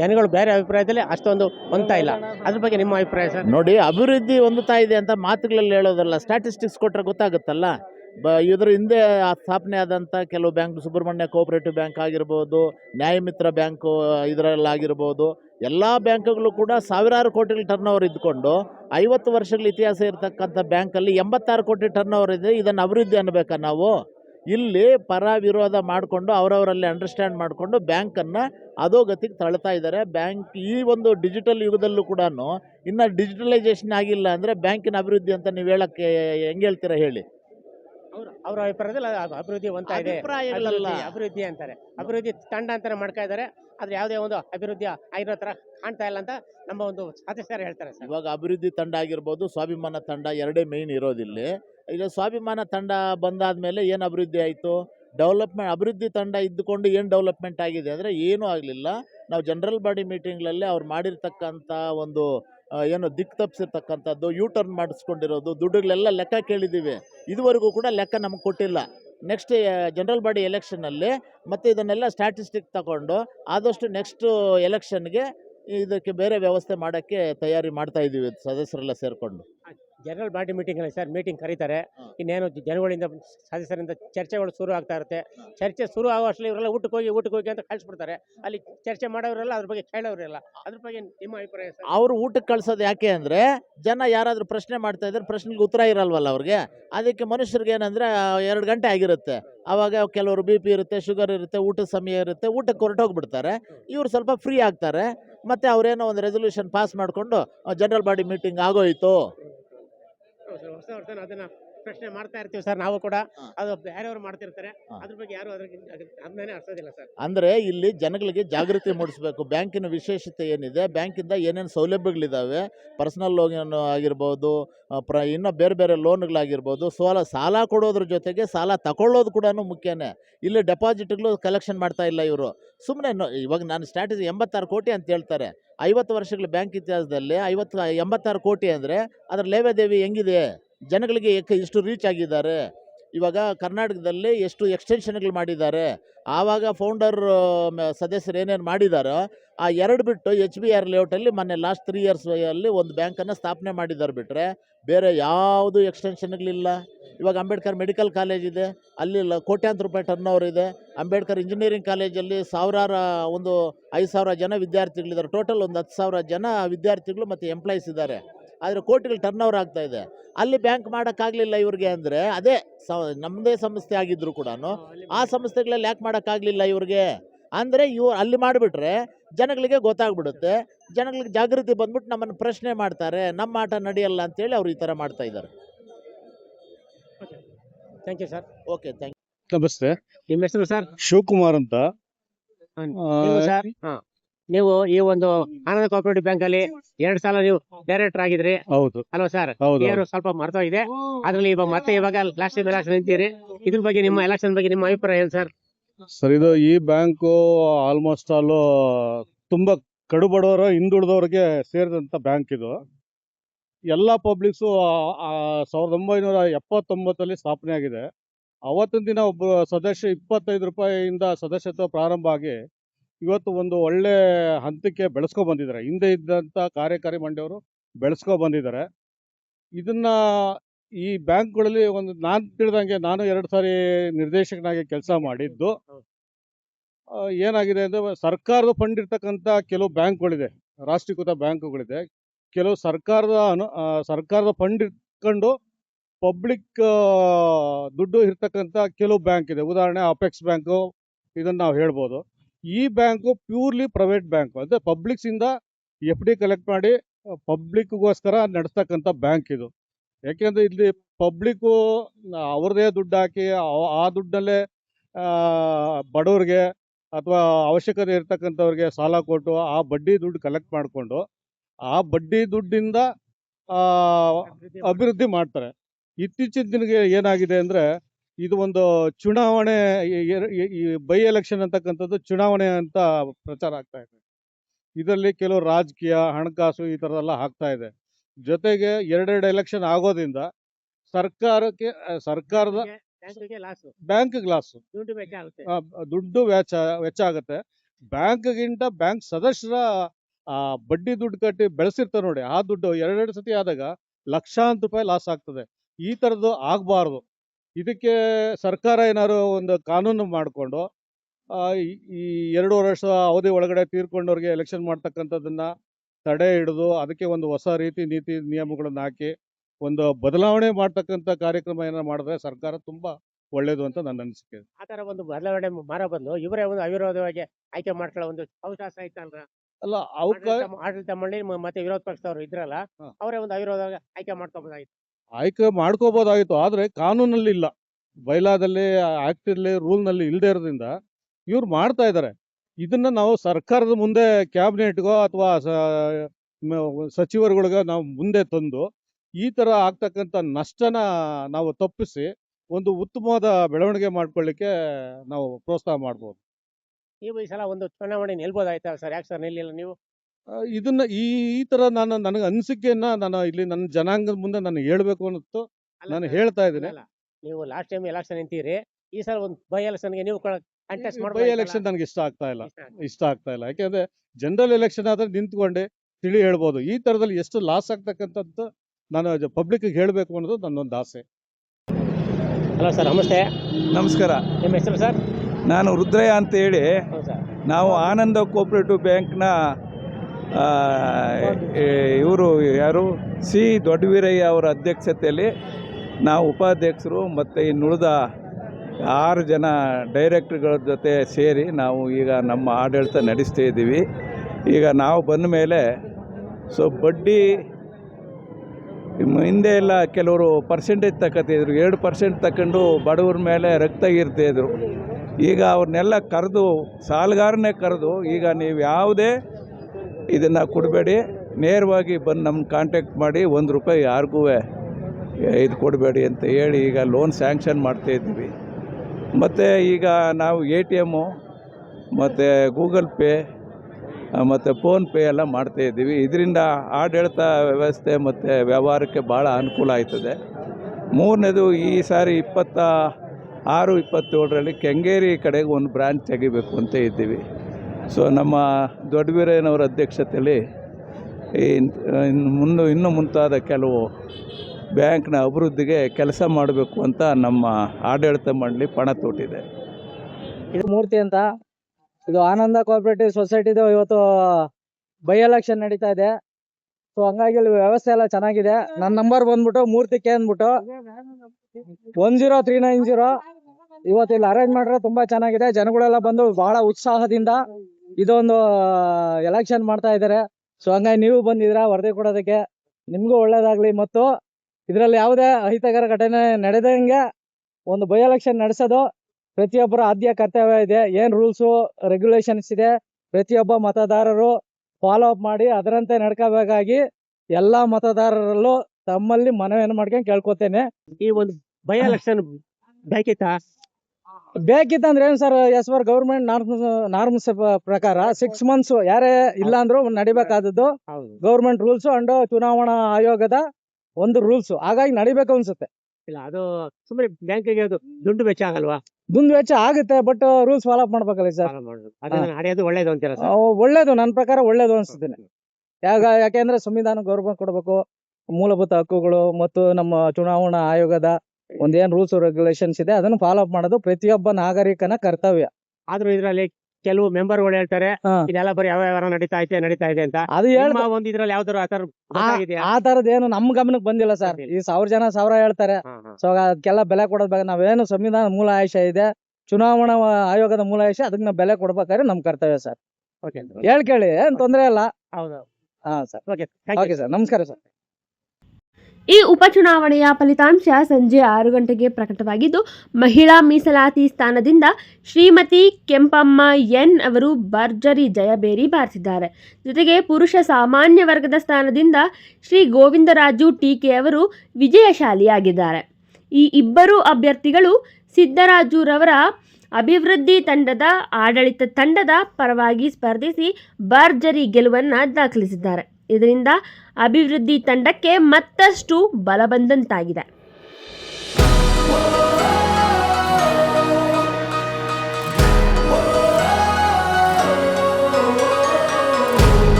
ಜನಗಳು ಬೇರೆ ಅಭಿಪ್ರಾಯದಲ್ಲಿ ಅಷ್ಟೊಂದು ಹೊಂತಾ ಇಲ್ಲ. ಅದ್ರ ಬಗ್ಗೆ ನಿಮ್ಮ ಅಭಿಪ್ರಾಯ ಸರ್ ನೋಡಿ ಅಭಿವೃದ್ಧಿ ಹೊಂದುತ್ತಾ ಇದೆ ಅಂತ ಮಾತುಗಳಲ್ಲಿ ಹೇಳೋದಲ್ಲ ಸ್ಟ್ಯಾಟಿಸ್ಟಿಕ್ಸ್ ಕೊಟ್ಟರೆ ಗೊತ್ತಾಗುತ್ತಲ್ಲ? ಬ, ಇದರ ಹಿಂದೆ ಸ್ಥಾಪನೆ ಆದಂಥ ಕೆಲವು ಬ್ಯಾಂಕ್, ಸುಬ್ರಹ್ಮಣ್ಯ ಕೋಆಪರೇಟಿವ್ ಬ್ಯಾಂಕ್ ಆಗಿರ್ಬೋದು, ನ್ಯಾಯಮಿತ್ರ ಬ್ಯಾಂಕು ಇದರಲ್ಲಾಗಿರ್ಬೋದು ಎಲ್ಲ ಬ್ಯಾಂಕ್ಗಳು ಕೂಡ ಸಾವಿರಾರು ಕೋಟಿಗಳ ಟರ್ನ್ ಓವರ್ ಇದ್ಕೊಂಡು, ಐವತ್ತು ವರ್ಷಗಳ ಇತಿಹಾಸ ಇರತಕ್ಕಂಥ ಬ್ಯಾಂಕಲ್ಲಿ ಎಂಬತ್ತಾರು ಕೋಟಿ ಟರ್ನ್ ಓವರ್ ಇದೆ, ಇದನ್ನು ಅಭಿವೃದ್ಧಿ ಅನ್ನಬೇಕಾ ನಾವು? ಇಲ್ಲಿ ಪರ ವಿರೋಧ ಮಾಡಿಕೊಂಡು, ಅವರವರಲ್ಲಿ ಅಂಡರ್ಸ್ಟ್ಯಾಂಡ್ ಮಾಡಿಕೊಂಡು ಬ್ಯಾಂಕನ್ನು ಅಧೋಗತಿಗೆ ತಳ್ತಾ ಇದ್ದಾರೆ. ಬ್ಯಾಂಕ್ ಈ ಒಂದು ಡಿಜಿಟಲ್ ಯುಗದಲ್ಲೂ ಕೂಡ ಇನ್ನು ಡಿಜಿಟಲೈಸೇಷನ್ ಆಗಿಲ್ಲ ಅಂದರೆ ಬ್ಯಾಂಕಿನ ಅಭಿವೃದ್ಧಿ ಅಂತ ನೀವು ಹೇಳೋಕ್ಕೆ, ಹೆಂಗೆ ಹೇಳ್ತೀರಾ ಹೇಳಿ? ಅವ್ರ ಅವರ ಅಭಿಪ್ರಾಯದಲ್ಲಿ ಅದು ಅಭಿವೃದ್ಧಿ ಹೊಂತಾ ಇದೆ. ಅಭಿವೃದ್ಧಿ- ಅಭಿವೃದ್ಧಿ ಅಂತಾರೆ. ಅಭಿವೃದ್ಧಿ ತಂಡ ಅಂತಾನೆ ಮಾಡ್ತಾ ಇದ್ದಾರೆ. ಆದ್ರೆ ಯಾವುದೇ ಒಂದು ಅಭಿವೃದ್ಧಿ ಆಗಿರೋ ತರ ಕಾಣ್ತಾ ಇಲ್ಲ ಅಂತ ನಮ್ಮ ಒಂದು ಸದಸ್ಯರು ಹೇಳ್ತಾರೆ ಸರ್. ಇವಾಗ ಅಭಿವೃದ್ಧಿ ತಂಡ ಆಗಿರ್ಬೋದು ಸ್ವಾಭಿಮಾನ ತಂಡ ಎರಡೇ ಮೇಯ್ನ್ ಇರೋದಿಲ್ಲ. ಈಗ ಸ್ವಾಭಿಮಾನ ತಂಡ ಬಂದಾದ ಮೇಲೆ ಏನು ಅಭಿವೃದ್ಧಿ ಆಯಿತು? ಡೆವಲಪ್ಮೆಂಟ್ ಅಭಿವೃದ್ಧಿ ತಂಡ ಇದ್ದುಕೊಂಡು ಏನು ಡೆವಲಪ್ಮೆಂಟ್ ಆಗಿದೆ? ಅಂದರೆ ಏನೂ ಆಗಲಿಲ್ಲ. ನಾವು ಜನರಲ್ ಬಾಡಿ ಮೀಟಿಂಗ್ಗಳಲ್ಲಿ ಅವ್ರು ಮಾಡಿರ್ತಕ್ಕಂಥ ಒಂದು ಏನು ದಿಕ್ಕು ತಪ್ಪಿಸಿರ್ತಕ್ಕಂಥದ್ದು ಯೂ ಟರ್ನ್ ಮಾಡಿಸ್ಕೊಂಡಿರೋದು, ದುಡ್ಡುಗಳೆಲ್ಲ ಲೆಕ್ಕ ಕೇಳಿದ್ದೀವಿ. ಇದುವರೆಗೂ ಕೂಡ ಲೆಕ್ಕ ನಮಗೆ ಕೊಟ್ಟಿಲ್ಲ. ನೆಕ್ಸ್ಟ್ ಜನರಲ್ ಬಾಡಿ ಎಲೆಕ್ಷನಲ್ಲಿ ಮತ್ತು ಇದನ್ನೆಲ್ಲ ಸ್ಟ್ಯಾಟಿಸ್ಟಿಕ್ ತಗೊಂಡು ಆದಷ್ಟು ನೆಕ್ಸ್ಟು ಎಲೆಕ್ಷನ್ಗೆ ಇದಕ್ಕೆ ಬೇರೆ ವ್ಯವಸ್ಥೆ ಮಾಡೋಕ್ಕೆ ತಯಾರಿ ಮಾಡ್ತಾ ಇದ್ದೀವಿ ಸದಸ್ಯರೆಲ್ಲ ಸೇರಿಕೊಂಡು. ಜನರಲ್ ಬಾಡಿ ಮೀಟಿಂಗ್ ಅಲ್ಲಿ ಸರ್ ಮೀಟಿಂಗ್ ಕರೀತಾರೆ. ಇನ್ನೇನು ಜನಗಳಿಂದ ಸದಸ್ಯರಿಂದ ಚರ್ಚೆಗಳು ಶುರು ಆಗ್ತಾ ಇರುತ್ತೆ. ಚರ್ಚೆ ಶುರು ಆಗೋ ಅಷ್ಟರಲ್ಲಿ ಇವರೆಲ್ಲ ಊಟಕ್ಕೆ ಹೋಗಿ ಊಟಕ್ಕೆ ಹೋಗಿ ಅಂತ ಕಳಿಸ್ಬಿಡ್ತಾರೆ. ಅಲ್ಲಿ ಚರ್ಚೆ ಮಾಡೋರೆಲ್ಲ ಅದ್ರ ಬಗ್ಗೆ ಕೇಳೋರೆಲ್ಲ ಅದ್ರ ಬಗ್ಗೆ ನಿಮ್ಮ ಅಭಿಪ್ರಾಯ ಅವರು ಊಟಕ್ಕೆ ಕಳ್ಸೋದು ಯಾಕೆ ಅಂದರೆ ಜನ ಯಾರಾದರೂ ಪ್ರಶ್ನೆ ಮಾಡ್ತಾ ಇದ್ದಾರೆ ಪ್ರಶ್ನೆಗೆ ಉತ್ತರ ಇರಲ್ವಲ್ಲ ಅವ್ರಿಗೆ. ಅದಕ್ಕೆ ಮನುಷ್ಯರಿಗೆ ಏನಂದರೆ ಎರಡು ಗಂಟೆ ಆಗಿರುತ್ತೆ. ಆವಾಗ ಕೆಲವರು ಬಿ ಪಿ ಇರುತ್ತೆ ಶುಗರ್ ಇರುತ್ತೆ ಊಟದ ಸಮಯ ಇರುತ್ತೆ ಊಟಕ್ಕೆ ಹೊರಟೋಗ್ಬಿಡ್ತಾರೆ ಇವರು ಸ್ವಲ್ಪ ಫ್ರೀ ಆಗ್ತಾರೆ. ಮತ್ತು ಅವರೇನೋ ಒಂದು ರೆಸೊಲ್ಯೂಷನ್ ಪಾಸ್ ಮಾಡಿಕೊಂಡು ಜನರಲ್ ಬಾಡಿ ಮೀಟಿಂಗ್ ಆಗೋಯ್ತು. ಹೌದು ಸರ್, ಹೊಸ ವರ್ಷ ಅದನ್ನ ಪ್ರಶ್ನೆ ಮಾಡ್ತಾ ಇರ್ತೀವಿ ಸರ್ ನಾವು ಕೂಡ. ಅದು ಬೇರೆಯವರು ಮಾಡ್ತಿರ್ತಾರೆ. ಅದ್ರ ಬಗ್ಗೆ ಯಾರು ಅದ್ರ ಅದನ್ನೇ ಅರ್ಸೋದಿಲ್ಲ ಸರ್. ಅಂದ್ರೆ ಇಲ್ಲಿ ಜನಗಳಿಗೆ ಜಾಗೃತಿ ಮೂಡಿಸಬೇಕು. ಬ್ಯಾಂಕಿನ ವಿಶೇಷತೆ ಏನಿದೆ? ಬ್ಯಾಂಕಿಂದ ಏನೇನು ಸೌಲಭ್ಯಗಳಿದಾವೆ? ಪರ್ಸನಲ್ ಲೋನ್ ಆಗಿರ್ಬೋದು ಪ್ರ ಇನ್ನೂ ಬೇರೆ ಬೇರೆ ಲೋನ್ಗಳಾಗಿರ್ಬೋದು. ಸಾಲ ಸಾಲ ಕೊಡೋದ್ರ ಜೊತೆಗೆ ಸಾಲ ತಗೊಳ್ಳೋದು ಕೂಡ ಮುಖ್ಯನೇ. ಇಲ್ಲಿ ಡೆಪಾಸಿಟ್ಗಳು ಕಲೆಕ್ಷನ್ ಮಾಡ್ತಾ ಇಲ್ಲ ಇವರು. ಸುಮ್ಮನೆ ಇವಾಗ ನಾನು ಸ್ಟ್ರಾಟಜಿ ಎಂಬತ್ತಾರು ಕೋಟಿ ಅಂತ ಹೇಳ್ತಾರೆ. ಐವತ್ತು ವರ್ಷಗಳ ಬ್ಯಾಂಕ್ ಇತಿಹಾಸದಲ್ಲಿ ಐವತ್ತು ಎಂಬತ್ತಾರು ಕೋಟಿ ಅಂದರೆ ಅದರ ಲೇವಾದೇವಿ ಹೆಂಗಿದೆ? ಜನಗಳಿಗೆ ಏಕೆ ಇಷ್ಟು ರೀಚ್ ಆಗಿದ್ದಾರೆ? ಇವಾಗ ಕರ್ನಾಟಕದಲ್ಲಿ ಎಷ್ಟು ಎಕ್ಸ್ಟೆನ್ಷನ್ಗಳು ಮಾಡಿದ್ದಾರೆ? ಆವಾಗ ಫೌಂಡರ್ ಸದಸ್ಯರು ಏನೇನು ಮಾಡಿದ್ದಾರೋ ಆ ಎರಡು ಬಿಟ್ಟು ಎಚ್ ಬಿ ಆರ್ ಲೇಔಟಲ್ಲಿ ಮೊನ್ನೆ ಲಾಸ್ಟ್ ತ್ರೀ ಇಯರ್ಸ್ ಅಲ್ಲಿ ಒಂದು ಬ್ಯಾಂಕನ್ನು ಸ್ಥಾಪನೆ ಮಾಡಿದ್ದಾರೆ ಬಿಟ್ಟರೆ ಬೇರೆ ಯಾವುದು ಎಕ್ಸ್ಟೆನ್ಷನ್ಗಳಿಲ್ಲ ಇವಾಗ ಅಂಬೇಡ್ಕರ್ ಮೆಡಿಕಲ್ ಕಾಲೇಜ್ ಇದೆ, ಅಲ್ಲಿ ಕೋಟ್ಯಾಂತರ ರೂಪಾಯಿ ಟರ್ನ್ ಓವರ್ ಇದೆ. ಅಂಬೇಡ್ಕರ್ ಇಂಜಿನಿಯರಿಂಗ್ ಕಾಲೇಜಲ್ಲಿ ಸಾವಿರಾರು, ಒಂದು ಐದು ಸಾವಿರ ಜನ ವಿದ್ಯಾರ್ಥಿಗಳಿದ್ದಾರೆ. ಟೋಟಲ್ ಒಂದು ಹತ್ತು ಸಾವಿರ ಜನ ವಿದ್ಯಾರ್ಥಿಗಳು ಮತ್ತು ಎಂಪ್ಲಾಯೀಸ್ ಇದ್ದಾರೆ. ಆದರೆ ಕೋಟಿಗಳು ಟರ್ನ್ ಓವರ್ ಆಗ್ತಾ ಇದೆ. ಅಲ್ಲಿ ಬ್ಯಾಂಕ್ ಮಾಡೋಕ್ಕಾಗಲಿಲ್ಲ ಇವ್ರಿಗೆ ಅಂದರೆ ಅದೇ ಸ ನಮ್ಮದೇ ಸಂಸ್ಥೆ ಆಗಿದ್ರು ಕೂಡ ಆ ಸಂಸ್ಥೆಗಳಲ್ಲಿ ಯಾಕೆ ಮಾಡೋಕ್ಕಾಗಲಿಲ್ಲ ಇವ್ರಿಗೆ? ಅಂದರೆ ಇವ್ ಅಲ್ಲಿ ಮಾಡಿಬಿಟ್ರೆ ಜನಗಳಿಗೆ ಗೊತ್ತಾಗ್ಬಿಡುತ್ತೆ. ಜನಗಳಿಗೆ ಜಾಗೃತಿ ಬಂದ್ಬಿಟ್ಟು ನಮ್ಮನ್ನು ಪ್ರಶ್ನೆ ಮಾಡ್ತಾರೆ ನಮ್ಮ ಆಟ ನಡೆಯಲ್ಲ ಅಂತೇಳಿ ಅವ್ರು ಈ ಥರ ಮಾಡ್ತಾ ಇದ್ದಾರೆ. Thank you sir okay thank ನಮಸ್ತೆ. ನಿಮ್ಮ ಹೆಸರು ಸರ್ ಶಿವಕುಮಾರ್ ಅಂತ. ಸರ್ ಹಾ. ನೀವು ಈ ಒಂದು ಆನಂದ ಕೋಆಪರೇಟಿವ್ ಬ್ಯಾಂಕ್ ಅಲ್ಲಿ ಎರಡ್ ಸಲ ನೀವು ಡೈರೆಕ್ಟರ್ ಆಗಿದ್ರಿ. ಹೌದು. ಅಲ್ವಾ ಸರ್? ಹೌದು ಏನು ಸ್ವಲ್ಪ ಇದೆ ಅದ್ರಲ್ಲಿ ಇವಾಗ ಮತ್ತೆ ಇವಾಗ ಲಾಸ್ಟ್ ಟೈಮ್ ಎಲೆಕ್ಷನ್ ನಿಂತೀರಿ. ಇದ್ರ ಬಗ್ಗೆ ನಿಮ್ಮ ಎಲೆಕ್ಷನ್ ಬಗ್ಗೆ ನಿಮ್ಮ ಅಭಿಪ್ರಾಯ ಏನು ಸರ್? ಸರ್ ಇದು ಈ ಬ್ಯಾಂಕು ಆಲ್ಮೋಸ್ಟ್ ಆಲ್ ತುಂಬಾ ಕಡು ಬಡವರು ಹಿಂದುಳಿದವರಿಗೆ ಸೇರಿದಂತ ಬ್ಯಾಂಕ್ ಇದು. ಎಲ್ಲ ಪಬ್ಲಿಕ್ಸು ಸಾವಿರದ ಒಂಬೈನೂರ ಎಪ್ಪತ್ತೊಂಬತ್ತಲ್ಲಿ ಸ್ಥಾಪನೆ ಆಗಿದೆ ಅವತ್ತಿನ ದಿನ ಒಬ್ಬ ಸದಸ್ಯ ಇಪ್ಪತ್ತೈದು ರೂಪಾಯಿಯಿಂದ ಸದಸ್ಯತ್ವ ಪ್ರಾರಂಭ ಆಗಿ ಇವತ್ತು ಒಂದು ಒಳ್ಳೆ ಹಂತಕ್ಕೆ ಬೆಳೆಸ್ಕೊ ಬಂದಿದ್ದಾರೆ. ಹಿಂದೆ ಇದ್ದಂಥ ಕಾರ್ಯಕಾರಿ ಮಂಡ್ಯವರು ಬೆಳೆಸ್ಕೊ ಬಂದಿದ್ದಾರೆ. ಇದನ್ನ ಈ ಬ್ಯಾಂಕ್ಗಳಲ್ಲಿ ಒಂದು ನಾನು ತಿಳಿದಂಗೆ ನಾನು ಎರಡು ಸಾರಿ ನಿರ್ದೇಶಕನಾಗಿ ಕೆಲಸ ಮಾಡಿದ್ದು. ಏನಾಗಿದೆ ಅಂದ್ರೆ ಸರ್ಕಾರದ ಫಂಡ್ ಇರ್ತಕ್ಕಂಥ ಕೆಲವು ಬ್ಯಾಂಕ್ಗಳಿದೆ ರಾಷ್ಟ್ರೀಕೃತ ಬ್ಯಾಂಕುಗಳಿದೆ. ಕೆಲವು ಸರ್ಕಾರದ ಅನು ಸರ್ಕಾರದ ಫಂಡ್ ಇಟ್ಕೊಂಡು ಪಬ್ಲಿಕ್ ದುಡ್ಡು ಇರ್ತಕ್ಕಂಥ ಕೆಲವು ಬ್ಯಾಂಕ್ ಇದೆ. ಉದಾಹರಣೆ ಅಪೆಕ್ಸ್ ಬ್ಯಾಂಕು ಇದನ್ನ ನಾವು ಹೇಳ್ಬೋದು. ಈ ಬ್ಯಾಂಕು ಪ್ಯೂರ್ಲಿ ಪ್ರೈವೇಟ್ ಬ್ಯಾಂಕು. ಅಂದರೆ ಪಬ್ಲಿಕ್ಸಿಂದ ಎಫ್ ಡಿ ಕಲೆಕ್ಟ್ ಮಾಡಿ, ಪಬ್ಲಿಕ್ಗೋಸ್ಕರ ನಡೆಸ್ತಕ್ಕಂಥ ಬ್ಯಾಂಕ್ ಇದು. ಯಾಕೆಂದರೆ ಇಲ್ಲಿ ಪಬ್ಲಿಕ್ಕು ಅವ್ರದೇ ದುಡ್ಡು ಹಾಕಿ, ಆ- ದುಡ್ಡಲ್ಲೇ ಬಡವ್ರಿಗೆ ಅಥವಾ ಅವಶ್ಯಕತೆ ಇರ್ತಕ್ಕಂಥವ್ರಿಗೆ ಸಾಲ ಕೊಟ್ಟು ಆ ಬಡ್ಡಿ ದುಡ್ಡು ಕಲೆಕ್ಟ್ ಮಾಡಿಕೊಂಡು, ಆ ಬಡ್ಡಿ ದುಡ್ಡಿಂದ ಅಭಿವೃದ್ಧಿ ಮಾಡ್ತಾರೆ. ಇತ್ತೀಚಿನ ದಿನಗೆ ಏನಾಗಿದೆ ಅಂದರೆ ಇದು ಒಂದು ಚುನಾವಣೆ ಈ- ಬೈ ಎಲೆಕ್ಷನ್ ಅಂತಕ್ಕಂಥದ್ದು ಚುನಾವಣೆ ಅಂತ ಪ್ರಚಾರ ಆಗ್ತಾ ಇದೆ. ಇದರಲ್ಲಿ ಕೆಲವು ರಾಜಕೀಯ ಹಣಕಾಸು ಈ ಥರದೆಲ್ಲ ಆಗ್ತಾ ಇದೆ. ಜೊತೆಗೆ ಎರಡೆರಡು ಎಲೆಕ್ಷನ್ ಆಗೋದ್ರಿಂದ ಸರ್ಕಾರಕ್ಕೆ ಸರ್ಕಾರದ ಬ್ಯಾಂಕ್ ಲಾಸು. ದುಡ್ಡು ವೆಚ್ಚ ವೆಚ್ಚ ಆಗುತ್ತೆ. ಬ್ಯಾಂಕ್ಗಿಂತ ಬ್ಯಾಂಕ್ ಸದಸ್ಯರ ಬಡ್ಡಿ ದುಡ್ಡು ಕಟ್ಟಿ ಬೆಳೆಸಿರ್ತಾರೆ ನೋಡಿ. ಆ ದುಡ್ಡು ಎರಡೆರಡು ಸತಿ ಆದಾಗ ಲಕ್ಷಾಂತರ ರೂಪಾಯಿ ಲಾಸ್ ಆಗ್ತದೆ. ಈ ಥರದ್ದು ಆಗಬಾರ್ದು. ಇದಕ್ಕೆ ಸರ್ಕಾರ ಏನಾದ್ರು ಒಂದು ಕಾನೂನು ಮಾಡಿಕೊಂಡು ಈ ಎರಡು ವರ್ಷ ಅವಧಿ ಒಳಗಡೆ ತೀರ್ಕೊಂಡವ್ರಿಗೆ ಎಲೆಕ್ಷನ್ ಮಾಡ್ತಕ್ಕಂಥದ್ದನ್ನ ತಡೆ ಹಿಡಿದು ಅದಕ್ಕೆ ಒಂದು ಹೊಸ ರೀತಿ ನೀತಿ ನಿಯಮಗಳನ್ನು ಹಾಕಿ ಒಂದು ಬದಲಾವಣೆ ಮಾಡ್ತಕ್ಕಂಥ ಕಾರ್ಯಕ್ರಮ ಏನಾರು ಮಾಡಿದ್ರೆ ಸರ್ಕಾರ ತುಂಬಾ ಒಳ್ಳೇದು ಅಂತ ನನ್ನ ಅನಿಸಿಕೆ. ಆ ಥರ ಒಂದು ಬದಲಾವಣೆ ಮಾಡೋ ಬಂದು ಇವರೇ ಒಂದು ಅವಿರೋಧವಾಗಿ ಆಯ್ಕೆ ಮಾಡ್ಕೊಳ್ಳೋ ಒಂದು ಅವಕಾಶ ಐತಲ್ರ ಅಲ್ಲ ಅವಕಾಶ ಆಡಳಿತ ಮಂಡಳಿ ಮತ್ತೆ ವಿರೋಧ ಪಕ್ಷದವರು ಇದ್ರಲ್ಲ ಅವರೇ ಒಂದು ಅವಿರೋಧವಾಗಿ ಆಯ್ಕೆ ಮಾಡ್ಕೋಬಹುದಾಗಿತ್ತು ಆಯ್ಕೆ ಮಾಡ್ಕೋಬೋದಾಗಿತ್ತು, ಆದರೆ ಕಾನೂನಲ್ಲಿ ಇಲ್ಲ ಬೈಲಾದಲ್ಲಿ ಆಕ್ಟಲ್ಲಿ ರೂಲ್ನಲ್ಲಿ ಇಲ್ಲದೆ ಇರೋದ್ರಿಂದ ಇವ್ರು ಮಾಡ್ತಾ ಇದ್ದಾರೆ ಇದನ್ನು ನಾವು ಸರ್ಕಾರದ ಮುಂದೆ ಕ್ಯಾಬಿನೆಟ್ಗೋ ಅಥವಾ ಸಚಿವರುಗಳಿಗೋ ನಾವು ಮುಂದೆ ತಂದು ಈ ಥರ ಆಗ್ತಕ್ಕಂಥ ನಷ್ಟನ ನಾವು ತಪ್ಪಿಸಿ ಒಂದು ಉತ್ತಮವಾದ ಬೆಳವಣಿಗೆ ಮಾಡ್ಕೊಳ್ಳಿಕ್ಕೆ ನಾವು ಪ್ರೋತ್ಸಾಹ ಮಾಡ್ಬೋದು. ಈ ಸಲ ಒಂದು ಚುನಾವಣೆ ನಿಲ್ಬೋದಾಯ್ತಾ ಸರ್? ಯಾಕೆ ಸರ್ ನಿಲ್ಲಿಲ್ಲ ನೀವು? ಇದನ್ನ ಈ ತರ ನಾನು ನನಗೆ ಅನಿಸಿಕೆಯನ್ನ ನಾನು ಇಲ್ಲಿ ನನ್ನ ಜನಾಂಗದ ಮುಂದೆ ನಾನು ಹೇಳ್ಬೇಕು ಅನ್ನೋದು ನಾನು ಹೇಳ್ತಾ ಇದ್ದೀನಿ. ಅಲ್ಲ, ನೀವು ಲಾಸ್ಟ್ ಟೈಮ್ ಎಲೆಕ್ಷನ್ ನಿಂತೀರಿ ಈ ಸಲ ಒಂದು ಬೈ ಎಲೆಕ್ಷನ್ಗೆ ನೀವು ಕಂಟೆಸ್ಟ್ ಬೈ ಎಲೆಕ್ಷನ್ ನನಗೆ ಇಷ್ಟ ಆಗ್ತಾ ಇಲ್ಲ. ಇಷ್ಟ ಆಗ್ತಾ ಇಲ್ಲ. ಯಾಕೆಂದ್ರೆ ಜನರಲ್ ಎಲೆಕ್ಷನ್ ಆದ್ರೆ ನಿಂತ್ಕೊಂಡೆ ತಿಳಿ ಹೇಳ್ಬೋದು. ಈ ತರದಲ್ಲಿ ಎಷ್ಟು ಲಾಸ್ ಆಗ್ತಕ್ಕಂಥದ್ದು ನಾನು ಪಬ್ಲಿಕ್ಗೆ ಹೇಳಬೇಕು ಅನ್ನೋದು ನನ್ನೊಂದು ಆಸೆ. ಹಲೋ ಸರ್ ನಮಸ್ತೆ. ನಮಸ್ಕಾರ. ನಿಮ್ಮ ಹೆಸರು ಸರ್? ನಾನು ರುದ್ರಯ್ಯ ಅಂತ ಹೇಳಿ ಸರ್. ನಾವು ಆನಂದ ಕೋಪರೇಟಿವ್ ಬ್ಯಾಂಕ್ನ ಇವರು ಯಾರು ಸಿ ದೊಡ್ಡವೀರಯ್ಯ ಅವರ ಅಧ್ಯಕ್ಷತೆಯಲ್ಲಿ ನಾವು ಉಪಾಧ್ಯಕ್ಷರು ಮತ್ತು ಇನ್ನುಳಿದ ಆರು ಜನ ಡೈರೆಕ್ಟ್ರ್ಗಳ ಜೊತೆ ಸೇರಿ ನಾವು ಈಗ ನಮ್ಮ ಆಡಳಿತ ನಡೆಸ್ತಾ ಇದ್ದೀವಿ. ಈಗ ನಾವು ಬಂದ ಮೇಲೆ ಸೊ ಬಡ್ಡಿ ಹಿಂದೆ ಎಲ್ಲ ಕೆಲವರು ಪರ್ಸೆಂಟೇಜ್ ತಗೋತಿದ್ರು ಎರಡು ಪರ್ಸೆಂಟ್ ತಗೊಂಡು ಬಡವ್ರ ಮೇಲೆ ರಕ್ತ ಇರ್ತಾಯಿದ್ರು ಈಗ ಅವ್ರನ್ನೆಲ್ಲ ಕರೆದು ಸಾಲಗಾರನೇ ಕರೆದು ಈಗ ನೀವು ಯಾವುದೇ ಇದನ್ನು ಕೊಡಬೇಡಿ. ನೇರವಾಗಿ ಬಂದು ನಮ್ಮ ಕಾಂಟ್ಯಾಕ್ಟ್ ಮಾಡಿ ಒಂದು ರೂಪಾಯಿ ಯಾರಿಗೂ ಇದು ಕೊಡಬೇಡಿ ಅಂತ ಹೇಳಿ ಈಗ ಲೋನ್ ಸ್ಯಾಂಕ್ಷನ್ ಮಾಡ್ತಾ ಇದ್ದೀವಿ. ಮತ್ತು ಈಗ ನಾವು ಎ ಟಿ ಎಮ್ಮು ಮತ್ತು ಗೂಗಲ್ ಪೇ ಮತ್ತು ಫೋನ್ಪೇ ಎಲ್ಲ ಮಾಡ್ತಾ ಇದ್ದೀವಿ. ಇದರಿಂದ ಆಡಳಿತ ವ್ಯವಸ್ಥೆ ಮತ್ತು ವ್ಯವಹಾರಕ್ಕೆ ಭಾಳ ಅನುಕೂಲ ಆಯ್ತದೆ. ಮೂರನೇದು ಈ ಸಾರಿ ಇಪ್ಪತ್ತ ಆರು, ಇಪ್ಪತ್ತೇಳರಲ್ಲಿ ಕೆಂಗೇರಿ ಕಡೆಗೆ ಒಂದು ಬ್ರ್ಯಾಂಚ್ ತೆಗಿಬೇಕು ಅಂತ ಇದ್ದೀವಿ. ಸೊ ನಮ್ಮ ದೊಡ್ಡವೀರಯ್ಯನವರ ಅಧ್ಯಕ್ಷತೆಯಲ್ಲಿ ಈ ಮುಂದೆ, ಇನ್ನೂ ಮುಂತಾದ ಕೆಲವು ಬ್ಯಾಂಕ್ನ ಅಭಿವೃದ್ಧಿಗೆ ಕೆಲಸ ಮಾಡಬೇಕು ಅಂತ ನಮ್ಮ ಆಡಳಿತ ಮಂಡಳಿ ಪಣ ತೊಟ್ಟಿದೆ. ಇದು ಮೂರ್ತಿ ಅಂತ. ಇದು ಆನಂದ ಕೋಆಪರೇಟಿವ್ ಸೊಸೈಟಿದು ಇವತ್ತು ಬೈ ಎಲೆಕ್ಷನ್ ನಡೀತಾ ಇದೆ. ಸೊ ಹಂಗಾಗಿ ಇಲ್ಲಿ ವ್ಯವಸ್ಥೆ ಎಲ್ಲ ಚೆನ್ನಾಗಿದೆ. ನನ್ನ ನಂಬರ್ ಬಂದ್ಬಿಟ್ಟು ಮೂರ್ತಿ ಕೆ ಅಂದ್ಬಿಟ್ಟು one zero three nine zero. ಇವತ್ತು ಇಲ್ಲಿ ಅರೇಂಜ್ ಮಾಡಿರೋ ತುಂಬಾ ಚೆನ್ನಾಗಿದೆ. ಜನಗಳೆಲ್ಲ ಬಂದು ಬಹಳ ಉತ್ಸಾಹದಿಂದ ಇದೊಂದು ಎಲೆಕ್ಷನ್ ಮಾಡ್ತಾ ಇದ್ದಾರೆ ಸೊ ಹಂಗಾಗಿ ನೀವು ಬಂದಿದ್ರ ವರದಿ ಕೊಡೋದಕ್ಕೆ. ನಿಮಗೂ ಒಳ್ಳೇದಾಗ್ಲಿ. ಮತ್ತು ಇದರಲ್ಲಿ ಯಾವುದೇ ಅಹಿತಕರ ಘಟನೆ ನಡೆದಂಗೆ ಒಂದು ಬೈ ಎಲೆಕ್ಷನ್ ನಡೆಸೋದು ಪ್ರತಿಯೊಬ್ಬರ ಆದ್ಯ ಕರ್ತವ್ಯ ಇದೆ. ಏನ್ ರೂಲ್ಸು ರೆಗ್ಯುಲೇಷನ್ಸ್ ಇದೆ, ಪ್ರತಿಯೊಬ್ಬ ಮತದಾರರು ಫಾಲೋ ಅಪ್ ಮಾಡಿ ಅದರಂತೆ ನಡ್ಕೋಬೇಕಾಗಿ ಎಲ್ಲಾ ಮತದಾರರಲ್ಲೂ ತಮ್ಮಲ್ಲಿ ಮನವಿಯನ್ನು ಮಾಡ್ಕೊಂಡು ಕೇಳ್ಕೊತೇನೆ. ಈ ಒಂದು ಬೈ ಎಲೆಕ್ಷನ್ ಬೇಕಿತ್ತಾ? ಬೇಕಿತ್ತಂದ್ರೆ ಏನ್ sir S R government norms norms ಪ್ರಕಾರ ಸಿಕ್ಸ್ ಮಂತ್ಸ್ ಯಾರೇ ಇಲ್ಲ ಅಂದ್ರು ನಡಿಬೇಕಾದದ್ದು ಹೌದು. ಗೌರ್ಮೆಂಟ್ ರೂಲ್ಸ್ ಅಂಡ್ ಚುನಾವಣಾ ಆಯೋಗದ ಒಂದು ರೂಲ್ಸ್ ಹಾಗಾಗಿ ನಡಿಬೇಕು ಅನ್ಸುತ್ತೆ. ಇಲ್ಲ ಅದು ಸುಮ್ಮನೆ ಬ್ಯಾಂಕಿಗೆ ಅದು ದುಡ್ಡು ವೆಚ್ಚ ಆಗಲ್ವಾ? ದುಂದು ವೆಚ್ಚ ಆಗುತ್ತೆ ಬಟ್ ರೂಲ್ಸ್ ಫಾಲೋ ಅಪ್ ಮಾಡ್ಬೇಕಲ್ಲ ಸರ್? ಸಾಲ ಮಾಡೋದು ಅದನ್ನ ನಡೆಯೋದು ಒಳ್ಳೇದು ಅಂತೀರ ಒಳ್ಳೇದು ನನ್ನ ಪ್ರಕಾರ ಒಳ್ಳೇದು ಅನ್ಸುತ್ತೆ. ಯಾಕ ಯಾಕೆಂದ್ರೆ ಸಂವಿಧಾನ ಗೌರವ ಕೊಡಬೇಕು ಮೂಲಭೂತ ಹಕ್ಕುಗಳು ಮತ್ತು ನಮ್ಮ ಚುನಾವಣಾ ಆಯೋಗದ ಒಂದೇನ್ ರೂಲ್ಸ್ ರೆಗ್ಯುಲೇಷನ್ಸ್ ಇದೆ ಅದನ್ನ ಫಾಲೋ ಅಪ್ ಮಾಡೋದು ಪ್ರತಿಯೊಬ್ಬ ನಾಗರಿಕನ ಕರ್ತವ್ಯ. ಆದ್ರೂ ಇದ್ರಲ್ಲಿ ಕೆಲವು ಮೆಂಬರ್ಗಳು ಹೇಳ್ತಾರೆ ಹಾ. ಇದೆಲ್ಲ ಬರೀ ಯಾವ ಯಾವ ನಡೀತಾ ಐತೆ ನಡೀತಾ ಇದೆ ಅಂತ. ಅದು ಹೇಳ ನಿಮ್ಮ ಒಂದು ಇದ್ರಲ್ಲಿ ಯಾವ್ದಾರು ಆತರ ಗೊತ್ತಾಗಿದ್ಯಾ? ಆ ತರದ್ ಏನು ನಮ್ ಗಮನಕ್ಕೆ ಬಂದಿಲ್ಲ ಸರ್. ಈ ಸಾವಿರ ಜನ ಸಾವಿರ ಹೇಳ್ತಾರೆ. ಹಾ, ಹಾ. ಸೊ ಅದಕ್ಕೆಲ್ಲ ಬೆಲೆ ಕೊಡೋದ್ ಬಗ್ಗೆ ನಾವೇನು ಸಂವಿಧಾನ ಮೂಲ ಆಯುಷ ಇದೆ ಚುನಾವಣಾ ಆಯೋಗದ ಮೂಲ ಆಯುಷ ಅದಕ್ಕೆ ನಾವು ಬೆಲೆ ಕೊಡ್ಬೇಕಾದ್ರೆ ನಮ್ ಕರ್ತವ್ಯ ಸರ್. Okay. ಹೇಳ್ ಕೇಳಿ ಏನ್ ತೊಂದ್ರೆ ಇಲ್ಲ. ಹೌದು. ಹಾ ಸರ್. ಓಕೆ ಸರ್ ನಮಸ್ಕಾರ ಸರ್. ಈ ಉಪಚುನಾವಣೆಯ ಫಲಿತಾಂಶ ಸಂಜೆ ಆರು ಗಂಟೆಗೆ ಪ್ರಕಟವಾಗಿದ್ದು, ಮಹಿಳಾ ಮೀಸಲಾತಿ ಸ್ಥಾನದಿಂದ ಶ್ರೀಮತಿ ಕೆಂಪಮ್ಮ ಎನ್ ಅವರು ಭರ್ಜರಿ ಜಯಬೇರಿ ಬಾರಿಸಿದ್ದಾರೆ. ಜೊತೆಗೆ ಪುರುಷ ಸಾಮಾನ್ಯ ವರ್ಗದ ಸ್ಥಾನದಿಂದ ಶ್ರೀ ಗೋವಿಂದರಾಜು ಟೀಕೆ ಅವರು ವಿಜಯಶಾಲಿಯಾಗಿದ್ದಾರೆ. ಈ ಇಬ್ಬರು ಅಭ್ಯರ್ಥಿಗಳು ಸಿದ್ದರಾಜುರವರ ಅಭಿವೃದ್ಧಿ ತಂಡದ ಆಡಳಿತ ತಂಡದ ಪರವಾಗಿ ಸ್ಪರ್ಧಿಸಿ ಭರ್ಜರಿ ಗೆಲುವನ್ನು ದಾಖಲಿಸಿದ್ದಾರೆ. ಇದರಿಂದ ಅಭಿವೃದ್ಧಿ ತಂಡಕ್ಕೆ ಮತ್ತಷ್ಟು ಬಲ ಬಂದಂತಾಗಿದೆ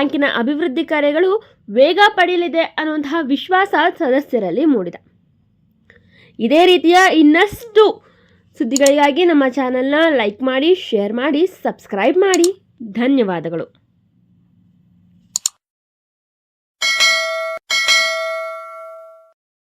ಬ್ಯಾಂಕಿನ ಅಭಿವೃದ್ಧಿ ಕಾರ್ಯಗಳು ವೇಗ ಪಡೆಯಲಿದೆ ಅನ್ನುವಂತಹ ವಿಶ್ವಾಸ ಸದಸ್ಯರಲ್ಲಿ ಮೂಡಿದೆ. ಇದೇ ರೀತಿಯ ಇನ್ನಷ್ಟು ಸುದ್ದಿಗಳಿಗಾಗಿ ನಮ್ಮ ಚಾನೆಲ್ನ ಲೈಕ್ ಮಾಡಿ, ಶೇರ್ ಮಾಡಿ, ಸಬ್ಸ್ಕ್ರೈಬ್ ಮಾಡಿ. ಧನ್ಯವಾದಗಳು.